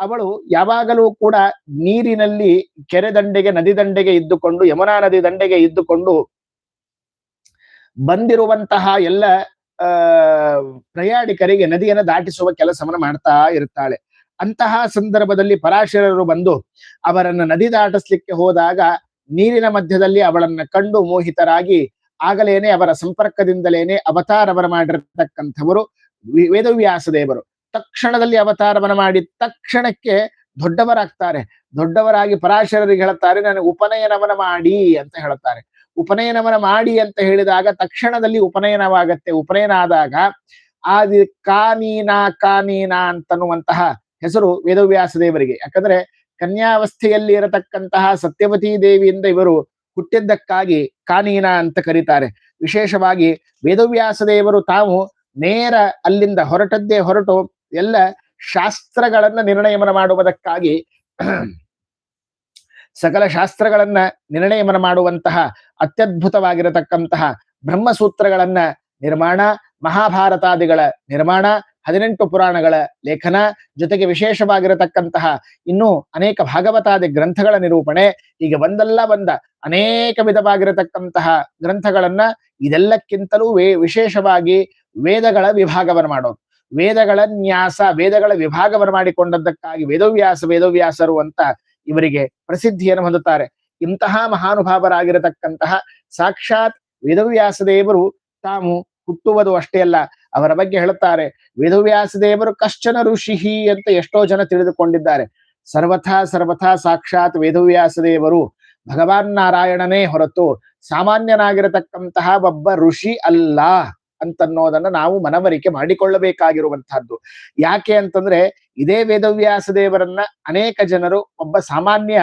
ಅವಳು ಯಾವಾಗಲೂ ಕೂಡ ನೀರಿನಲ್ಲಿ ಕೆರೆ ದಂಡೆಗೆ, ನದಿ ದಂಡೆಗೆ ಇದ್ದುಕೊಂಡು, ಯಮುನಾ ನದಿ ದಂಡೆಗೆ ಇದ್ದುಕೊಂಡು ಬಂದಿರುವಂತಹ ಎಲ್ಲ ಪ್ರಯಾಣಿಕರಿಗೆ ನದಿಯನ್ನು ದಾಟಿಸುವ ಕೆಲಸವನ್ನು ಮಾಡ್ತಾ ಇರುತ್ತಾಳೆ. ಅಂತಹ ಸಂದರ್ಭದಲ್ಲಿ ಪರಾಶರರು ಬಂದು ಅವರನ್ನ ನದಿ ದಾಟಿಸ್ಲಿಕ್ಕೆ ಹೋದಾಗ ನೀರಿನ ಮಧ್ಯದಲ್ಲಿ ಅವಳನ್ನ ಕಂಡು ಮೋಹಿತರಾಗಿ ಆಗಲೇನೆ ಅವರ ಸಂಪರ್ಕದಿಂದಲೇನೆ ಅವತಾರವನ್ನ ಮಾಡಿರತಕ್ಕಂಥವರು ವೇದವ್ಯಾಸ ದೇವರು. ತಕ್ಷಣದಲ್ಲಿ ಅವತಾರವನ್ನ ಮಾಡಿ ತಕ್ಷಣಕ್ಕೆ ದೊಡ್ಡವರಾಗ್ತಾರೆ. ದೊಡ್ಡವರಾಗಿ ಪರಾಶರರಿಗೆ ಹೇಳುತ್ತಾರೆ, ನನಗೆ ಉಪನಯನವನ ಮಾಡಿ ಅಂತ ಹೇಳುತ್ತಾರೆ. ಉಪನಯನವನ ಮಾಡಿ ಅಂತ ಹೇಳಿದಾಗ ತಕ್ಷಣದಲ್ಲಿ ಉಪನಯನವಾಗತ್ತೆ. ಉಪನಯನ ಆದಾಗ ಆದಿ ಕಾನೀನಾ ಕಾನೀನಾ ಅಂತನ್ನುವಂತಹ ಹೆಸರು ವೇದವ್ಯಾಸ ದೇವರಿಗೆ. ಯಾಕಂದ್ರೆ ಕನ್ಯಾವಸ್ಥೆಯಲ್ಲಿ ಇರತಕ್ಕಂತಹ ಸತ್ಯವತಿ ದೇವಿಯಿಂದ ಇವರು ಹುಟ್ಟಿದ್ದಕ್ಕಾಗಿ ಕಾನೀನ ಅಂತ ಕರೀತಾರೆ. ವಿಶೇಷವಾಗಿ ವೇದವ್ಯಾಸ ದೇವರು ತಾವು ನೇರ ಅಲ್ಲಿಂದ ಹೊರಟದ್ದೇ ಹೊರಟು ಎಲ್ಲ ಶಾಸ್ತ್ರಗಳನ್ನ ನಿರ್ಣಯವನ್ನ ಮಾಡುವುದಕ್ಕಾಗಿ ಸಕಲ ಶಾಸ್ತ್ರಗಳನ್ನ ನಿರ್ಣಯವನ್ನು ಮಾಡುವಂತಹ ಅತ್ಯದ್ಭುತವಾಗಿರತಕ್ಕಂತಹ ಬ್ರಹ್ಮಸೂತ್ರಗಳನ್ನ ನಿರ್ಮಾಣ, ಮಹಾಭಾರತಾದಿಗಳ ನಿರ್ಮಾಣ, ಹದಿನೆಂಟು ಪುರಾಣಗಳ ಲೇಖನ, ಜೊತೆಗೆ ವಿಶೇಷವಾಗಿರತಕ್ಕಂತಹ ಇನ್ನೂ ಅನೇಕ ಭಾಗವತಾದಿ ಗ್ರಂಥಗಳ ನಿರೂಪಣೆ ಈಗ ಒಂದಲ್ಲ ಒಂದ ಅನೇಕ ವಿಧವಾಗಿರತಕ್ಕಂತಹ ಗ್ರಂಥಗಳನ್ನ ಇದೆಲ್ಲಕ್ಕಿಂತಲೂ ವೇ, ವಿಶೇಷವಾಗಿ ವೇದಗಳ ವಿಭಾಗವನ್ನು ಮಾಡೋದು. ವೇದಗಳ ನ್ಯಾಸ, ವೇದಗಳ ವಿಭಾಗವನ್ನು ಮಾಡಿಕೊಂಡದ್ದಕ್ಕಾಗಿ ವೇದವ್ಯಾಸ, ವೇದವ್ಯಾಸರು ಅಂತ ಇವರಿಗೆ ಪ್ರಸಿದ್ಧಿಯನ್ನು ಹೊಂದುತ್ತಾರೆ. ಇಂತಹ ಮಹಾನುಭಾವರಾಗಿರತಕ್ಕಂತಹ ಸಾಕ್ಷಾತ್ ವೇದವ್ಯಾಸ ದೇವರು ತಾವು ಹುಟ್ಟುವುದು ಅಷ್ಟೇ ಅಲ್ಲ, ಅವರ ಬಗ್ಗೆ ಹೇಳುತ್ತಾರೆ ವೇದವ್ಯಾಸ ದೇವರು ಕಶ್ಚನ ಋಷಿಹಿ ಅಂತ ಎಷ್ಟೋ ಜನ ತಿಳಿದುಕೊಂಡಿದ್ದಾರೆ. ಸರ್ವಥಾ ಸರ್ವಥಾ ಸಾಕ್ಷಾತ್ ವೇದವ್ಯಾಸ ದೇವರು ಭಗವಾನ್ ನಾರಾಯಣನೇ ಹೊರತು ಸಾಮಾನ್ಯನಾಗಿರತಕ್ಕಂತಹ ಒಬ್ಬ ಋಷಿ ಅಲ್ಲ. ಅಂತನ್ನೋದನ್ನ ನಾವು ಮನವರಿಕೆ ಮಾಡಿಕೊಳ್ಳಬೇಕಾಗಿರುವಂತಹದ್ದು. ಯಾಕೆ ಅಂತಂದ್ರೆ ಇದೇ ವೇದವ್ಯಾಸ ದೇವರನ್ನ ಅನೇಕ ಜನರು ಒಬ್ಬ ಸಾಮಾನ್ಯ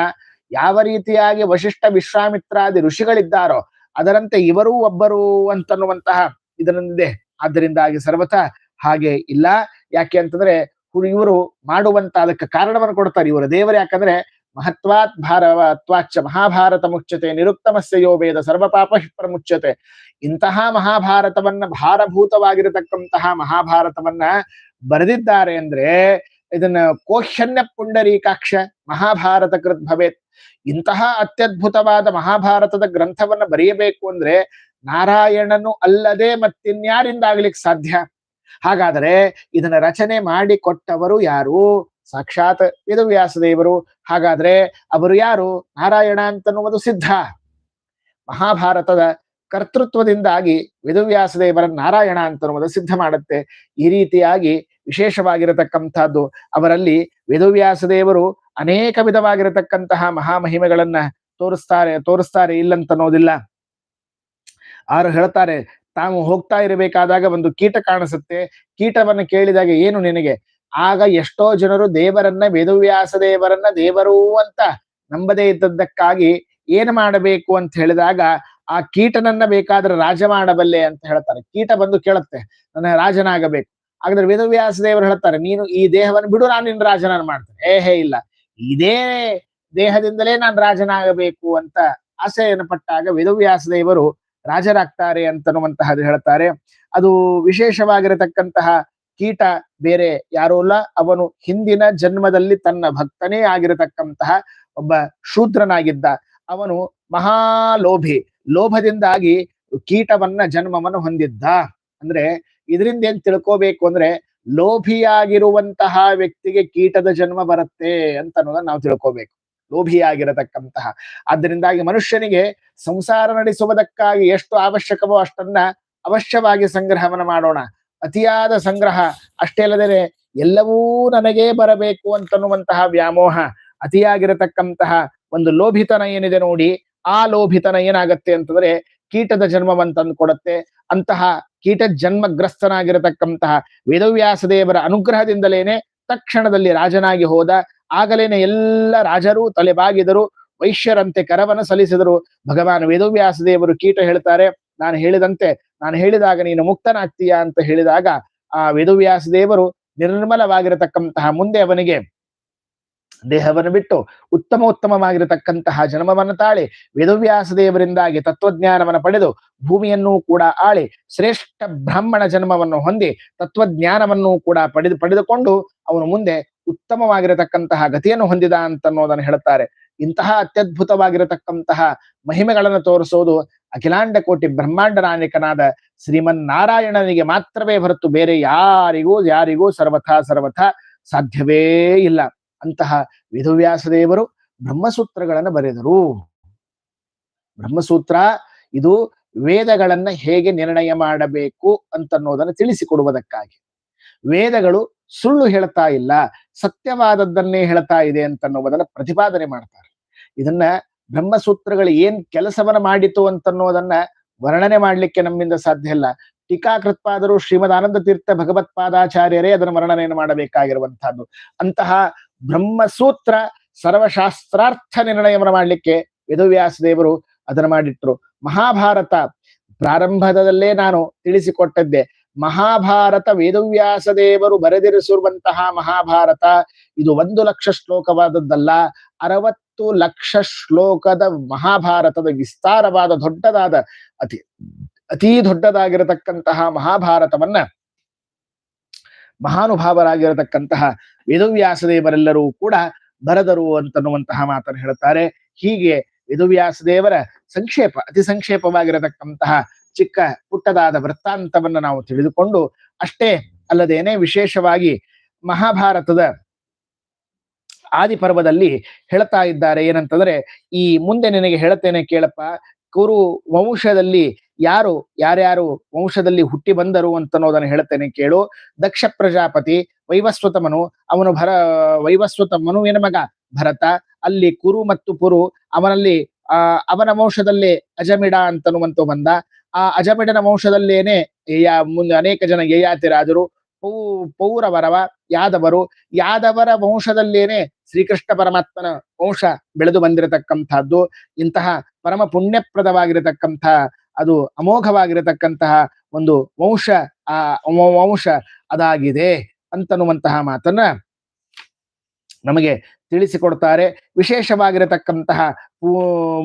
ಯಾವ ರೀತಿಯಾಗಿ ವಶಿಷ್ಠ ವಿಶ್ವಾಮಿತ್ರಾದಿ ಋಷಿಗಳಿದ್ದಾರೋ ಅದರಂತೆ ಇವರೂ ಒಬ್ಬರು ಅಂತನ್ನುವಂತಹ ಇದರಿಂದ ಆದ್ದರಿಂದಾಗಿ ಸರ್ವಥ ಹಾಗೆ ಇಲ್ಲ. ಯಾಕೆ ಅಂತಂದ್ರೆ ಇವರು ಮಾಡುವಂತ ಅದಕ್ಕೆ ಕಾರಣವನ್ನು ಕೊಡ್ತಾರೆ. ಇವರು ದೇವರು ಯಾಕಂದ್ರೆ ಮಹತ್ವಾತ್ ಭಾರವತ್ವಾಚ ಮಹಾಭಾರತ ಮುಚ್ಚತೆ ನಿರುಕ್ತಮಸ್ಯ ಯೋ ವೇದ ಸರ್ವ ಪಾಪ ಪ್ರಮುಚ್ಚತೆ ಇಂತಹ ಮಹಾಭಾರತವನ್ನ ಭಾರಭೂತವಾಗಿರತಕ್ಕಂತಹ ಮಹಾಭಾರತವನ್ನ ಬರೆದಿದ್ದಾರೆ ಅಂದ್ರೆ ಇದನ್ನ ಕೋಶನ್ಯ ಪುಂಡರೀಕಾಕ್ಷ ಮಹಾಭಾರತ ಕೃತ್ ಭವೇತ್. ಇಂತಹ ಅತ್ಯದ್ಭುತವಾದ ಮಹಾಭಾರತದ ಗ್ರಂಥವನ್ನ ಬರೆಯಬೇಕು ಅಂದ್ರೆ ನಾರಾಯಣನು ಅಲ್ಲದೆ ಮತ್ತಿನ್ಯಾರಿಂದ ಆಗ್ಲಿಕ್ಕೆ ಸಾಧ್ಯ? ಹಾಗಾದರೆ ಇದನ್ನ ರಚನೆ ಮಾಡಿ ಕೊಟ್ಟವರು ಯಾರು? ಸಾಕ್ಷಾತ್ ವೇದವ್ಯಾಸ ದೇವರು ಹಾಗಾದ್ರೆ ಅವರು ಯಾರು? ನಾರಾಯಣ ಅಂತನ್ನುವುದು ಸಿದ್ಧ. ಮಹಾಭಾರತದ ಕರ್ತೃತ್ವದಿಂದಾಗಿ ವೇದವ್ಯಾಸ ದೇವರ ನಾರಾಯಣ ಅಂತನ್ನುವುದು ಸಿದ್ಧ ಮಾಡುತ್ತೆ. ಈ ರೀತಿಯಾಗಿ ವಿಶೇಷವಾಗಿರತಕ್ಕಂಥದ್ದು. ಅವರಲ್ಲಿ ವೇದವ್ಯಾಸ ದೇವರು ಅನೇಕ ವಿಧವಾಗಿರತಕ್ಕಂತಹ ಮಹಾಮಹಿಮೆಗಳನ್ನ ತೋರಿಸ್ತಾರೆ ತೋರಿಸ್ತಾರೆ ಇಲ್ಲಂತನ್ನೋದಿಲ್ಲ ಆರು ಹೇಳ್ತಾರೆ, ತಾವು ಹೋಗ್ತಾ ಇರಬೇಕಾದಾಗ ಒಂದು ಕೀಟ ಕಾಣಿಸುತ್ತೆ. ಕೀಟವನ್ನು ಕೇಳಿದಾಗ ಏನು ನಿನಗೆ? ಆಗ ಎಷ್ಟೋ ಜನರು ದೇವರನ್ನ ವೇದವ್ಯಾಸ ದೇವರನ್ನ ದೇವರು ಅಂತ ನಂಬದೇ ಇದ್ದದ್ದಕ್ಕಾಗಿ ಏನ್ ಮಾಡಬೇಕು ಅಂತ ಹೇಳಿದಾಗ ಆ ಕೀಟನನ್ನ ಬೇಕಾದ್ರೆ ರಾಜ ಮಾಡಬಲ್ಲೆ ಅಂತ ಹೇಳ್ತಾರೆ. ಕೀಟ ಬಂದು ಕೇಳುತ್ತೆ, ನನ್ನ ರಾಜನಾಗಬೇಕು. ಹಾಗಾದ್ರೆ ವೇದವ್ಯಾಸ ದೇವರು ಹೇಳ್ತಾರೆ, ನೀನು ಈ ದೇಹವನ್ನು ಬಿಡು, ನಾನು ನಿನ್ನ ರಾಜನನ್ನ ಮಾಡ್ತೇನೆ. ಏ, ಹೇ, ಇಲ್ಲ. ಇದೇ ದೇಹದಿಂದಲೇ ನಾನು ರಾಜನಾಗಬೇಕು ಅಂತ ಆಸೆಯನ್ನು ಪಟ್ಟಾಗ ವೇದವ್ಯಾಸ ದೇವರು ರಾಜರಾಗ್ತಾರೆ ಅಂತನ್ನುವಂತಹದ್ದು ಹೇಳ್ತಾರೆ. ಅದು ವಿಶೇಷವಾಗಿರತಕ್ಕಂತಹ ಕೀಟ ಬೇರೆ ಯಾರೂ ಅಲ್ಲ ಅವನು ಹಿಂದಿನ ಜನ್ಮದಲ್ಲಿ ತನ್ನ ಭಕ್ತನೇ ಆಗಿರತಕ್ಕಂತಹ ಒಬ್ಬ ಶೂದ್ರನಾಗಿದ್ದ. ಅವನು ಮಹಾಲೋಭಿ. ಲೋಭದಿಂದಾಗಿ ಕೀಟವನ್ನ ಜನ್ಮವನ್ನು ಹೊಂದಿದ್ದ. ಅಂದ್ರೆ ಇದರಿಂದ ಏನ್ ತಿಳ್ಕೋಬೇಕು ಅಂದ್ರೆ ಲೋಭಿಯಾಗಿರುವಂತಹ ವ್ಯಕ್ತಿಗೆ ಕೀಟದ ಜನ್ಮ ಬರುತ್ತೆ ಅಂತ ಅನ್ನೋದನ್ನ ನಾವು ತಿಳ್ಕೋಬೇಕು. ಲೋಭಿಯಾಗಿರತಕ್ಕಂತಹ. ಆದ್ದರಿಂದಾಗಿ ಮನುಷ್ಯನಿಗೆ ಸಂಸಾರ ನಡೆಸುವುದಕ್ಕಾಗಿ ಎಷ್ಟು ಅವಶ್ಯಕವೋ ಅಷ್ಟನ್ನ ಅವಶ್ಯವಾಗಿ ಸಂಗ್ರಹವನ್ನು ಮಾಡೋಣ. ಅತಿಯಾದ ಸಂಗ್ರಹ. ಅಷ್ಟೇ ಅಲ್ಲದೆ ಎಲ್ಲವೂ ನನಗೇ ಬರಬೇಕು ಅಂತನ್ನುವಂತಹ ವ್ಯಾಮೋಹ, ಅತಿಯಾಗಿರತಕ್ಕಂತಹ ಒಂದು ಲೋಭಿತನ ಏನಿದೆ ನೋಡಿ, ಆ ಲೋಭಿತನ ಏನಾಗತ್ತೆ ಅಂತಂದ್ರೆ ಕೀಟದ ಜನ್ಮವನ್ನು ತಂದು ಕೊಡುತ್ತೆ ಅಂತಹ ಕೀಟ ಜನ್ಮಗ್ರಸ್ತನಾಗಿರತಕ್ಕಂತಹ ವೇದವ್ಯಾಸ ದೇವರ ಅನುಗ್ರಹದಿಂದಲೇನೆ ತಕ್ಷಣದಲ್ಲಿ ರಾಜನಾಗಿ ಹೋದ. ಆಗಲೇನೆ ಎಲ್ಲ ರಾಜರು ತಲೆಬಾಗಿದರು, ವೈಶ್ಯರಂತೆ ಕರವನ್ನು ಸಲ್ಲಿಸಿದರು. ಭಗವಾನ್ ವೇದವ್ಯಾಸ ದೇವರು ಕೀಟ ಹೇಳ್ತಾರೆ. ನಾನು ಹೇಳಿದಂತೆ ನಾನು ಹೇಳಿದಾಗ ನೀನು ಮುಕ್ತನಾಗ್ತೀಯ ಅಂತ ಹೇಳಿದಾಗ ಆ ವೇದವ್ಯಾಸ ದೇವರು ನಿರ್ಮಲವಾಗಿರತಕ್ಕಂತಹ ಮುಂದೆ ಅವನಿಗೆ ದೇಹವನ್ನು ಬಿಟ್ಟು ಉತ್ತಮ ಉತ್ತಮವಾಗಿರತಕ್ಕಂತಹ ಜನ್ಮವನ್ನು ತಾಳಿ ವೇದವ್ಯಾಸ ದೇವರಿಂದಾಗಿ ತತ್ವಜ್ಞಾನವನ್ನು ಪಡೆದು ಭೂಮಿಯನ್ನು ಕೂಡ ಆಳಿ ಶ್ರೇಷ್ಠ ಬ್ರಾಹ್ಮಣ ಜನ್ಮವನ್ನು ಹೊಂದಿ ತತ್ವಜ್ಞಾನವನ್ನು ಕೂಡ ಪಡೆದು ಪಡೆದುಕೊಂಡು ಅವನು ಮುಂದೆ ಉತ್ತಮವಾಗಿರತಕ್ಕಂತಹ ಗತಿಯನ್ನು ಹೊಂದಿದ ಅಂತ ಅನ್ನೋದನ್ನು ಹೇಳುತ್ತಾರೆ. ಇಂತಹ ಅತ್ಯದ್ಭುತವಾಗಿರತಕ್ಕಂತಹ ಮಹಿಮೆಗಳನ್ನು ತೋರಿಸೋದು ಅಖಿಲಾಂಡ ಕೋಟಿ ಬ್ರಹ್ಮಾಂಡ ನಾಯಕನಾದ ಶ್ರೀಮನ್ ನಾರಾಯಣನಿಗೆ ಮಾತ್ರವೇ ಹೊರತು ಬೇರೆ ಯಾರಿಗೂ ಯಾರಿಗೂ ಸರ್ವಥಾ ಸರ್ವಥಾ ಸಾಧ್ಯವೇ ಇಲ್ಲ. ಅಂತಹ ವಿಧುವ್ಯಾಸ ದೇವರು ಬ್ರಹ್ಮಸೂತ್ರಗಳನ್ನು ಬರೆದರು. ಬ್ರಹ್ಮಸೂತ್ರ, ಇದು ವೇದಗಳನ್ನ ಹೇಗೆ ನಿರ್ಣಯ ಮಾಡಬೇಕು ಅಂತನ್ನೋದನ್ನು ತಿಳಿಸಿಕೊಡುವುದಕ್ಕಾಗಿ. ವೇದಗಳು ಸುಳ್ಳು ಹೇಳ್ತಾ ಇಲ್ಲ, ಸತ್ಯವಾದದ್ದನ್ನೇ ಹೇಳ್ತಾ ಇದೆ ಅಂತನ್ನುವುದನ್ನ ಪ್ರತಿಪಾದನೆ ಮಾಡ್ತಾರೆ. ಇದನ್ನ ಬ್ರಹ್ಮಸೂತ್ರಗಳು ಏನ್ ಕೆಲಸವನ್ನ ಮಾಡಿತು ಅಂತನ್ನೋದನ್ನ ವರ್ಣನೆ ಮಾಡ್ಲಿಕ್ಕೆ ನಮ್ಮಿಂದ ಸಾಧ್ಯ ಇಲ್ಲ. ಟೀಕಾಕೃತ್ಪಾದರು ಶ್ರೀಮದ್ ಆನಂದ ತೀರ್ಥ ಭಗವತ್ಪಾದಾಚಾರ್ಯರೇ ಅದನ್ನು ವರ್ಣನೆಯನ್ನು ಮಾಡಬೇಕಾಗಿರುವಂತಹದ್ದು ಅಂತಹ ಬ್ರಹ್ಮಸೂತ್ರ ಸರ್ವಶಾಸ್ತ್ರಾರ್ಥ ನಿರ್ಣಯವನ್ನು ಮಾಡಲಿಕ್ಕೆ ವೇದವ್ಯಾಸ ದೇವರು ಅದನ್ನ ಮಾಡಿಟ್ರು. ಮಹಾಭಾರತ ಪ್ರಾರಂಭದಲ್ಲೇ ನಾನು ತಿಳಿಸಿಕೊಟ್ಟದ್ದೆ. ಮಹಾಭಾರತ ವೇದವ್ಯಾಸ ದೇವರು ಬರೆದಿರಿಸಿರುವಂತಹ ಮಹಾಭಾರತ ಇದು ಒಂದು ಲಕ್ಷ ಶ್ಲೋಕವಾದದ್ದಲ್ಲ. ಅರವತ್ತು ಲಕ್ಷ ಶ್ಲೋಕದ ಮಹಾಭಾರತದ ವಿಸ್ತಾರವಾದ ದೊಡ್ಡದಾದ ಅತಿ ಅತಿ ದೊಡ್ಡದಾಗಿರತಕ್ಕಂತಹ ಮಹಾಭಾರತವನ್ನ ಮಹಾನುಭಾವರಾಗಿರತಕ್ಕಂತಹ ವೇದವ್ಯಾಸದೇವರೆಲ್ಲರೂ ಕೂಡ ಬರೆದರು ಅಂತನ್ನುವಂತಹ ಮಾತನ್ನು ಹೇಳುತ್ತಾರೆ. ಹೀಗೆ ವೇದವ್ಯಾಸದೇವರ ಸಂಕ್ಷೇಪ, ಅತಿ ಸಂಕ್ಷೇಪವಾಗಿರತಕ್ಕಂತಹ ಚಿಕ್ಕ ಪುಟ್ಟದಾದ ವೃತ್ತಾಂತವನ್ನು ನಾವು ತಿಳಿದುಕೊಂಡು ಅಷ್ಟೇ ಅಲ್ಲದೇನೆ ವಿಶೇಷವಾಗಿ ಮಹಾಭಾರತದ ಆದಿಪರ್ವದಲ್ಲಿ ಹೇಳ್ತಾ ಇದ್ದಾರೆ ಏನಂತಂದ್ರೆ, ಈ ಮುಂದೆ ನಿನಗೆ ಹೇಳುತ್ತೇನೆ ಕೇಳಪ್ಪ, ಕುರು ವಂಶದಲ್ಲಿ ಯಾರು, ಯಾರ್ಯಾರು ವಂಶದಲ್ಲಿ ಹುಟ್ಟಿ ಬಂದರು ಅಂತನ್ನೋದನ್ನು ಹೇಳ್ತೇನೆ ಕೇಳು. ದಕ್ಷ ಪ್ರಜಾಪತಿ, ವೈವಸ್ವತಮನು, ಅವನು ಭರ ವೈವಸ್ವತ ಮನುವಿನ ಮಗ? ಭರತ. ಅಲ್ಲಿ ಕುರು ಮತ್ತು ಪುರು, ಅವನಲ್ಲಿ, ಆ, ಅವನ ವಂಶದಲ್ಲಿ ಅಜಮಿಡ ಅಂತನ್ನುವಂತ ಬಂದ. ಆ ಅಜಮಿಡನ ವಂಶದಲ್ಲೇನೆ ಮುಂದೆ ಅನೇಕ ಜನ ಯಯಾತಿ ರಾಜರು ಪೌ ಪೌರವರವ ಯಾದವರು, ಯಾದವರ ವಂಶದಲ್ಲೇನೆ ಶ್ರೀಕೃಷ್ಣ ಪರಮಾತ್ಮನ ವಂಶ ಬೆಳೆದು ಬಂದಿರತಕ್ಕಂಥದ್ದು. ಇಂತಹ ಪರಮ ಪುಣ್ಯಪ್ರದವಾಗಿರತಕ್ಕಂಥ, ಅದು ಅಮೋಘವಾಗಿರತಕ್ಕಂತಹ ಒಂದು ವಂಶ, ಆ ವಂಶ ಅದಾಗಿದೆ ಅಂತನ್ನುವಂತಹ ಮಾತನ್ನ ನಮಗೆ ತಿಳಿಸಿಕೊಡ್ತಾರೆ. ವಿಶೇಷವಾಗಿರತಕ್ಕಂತಹ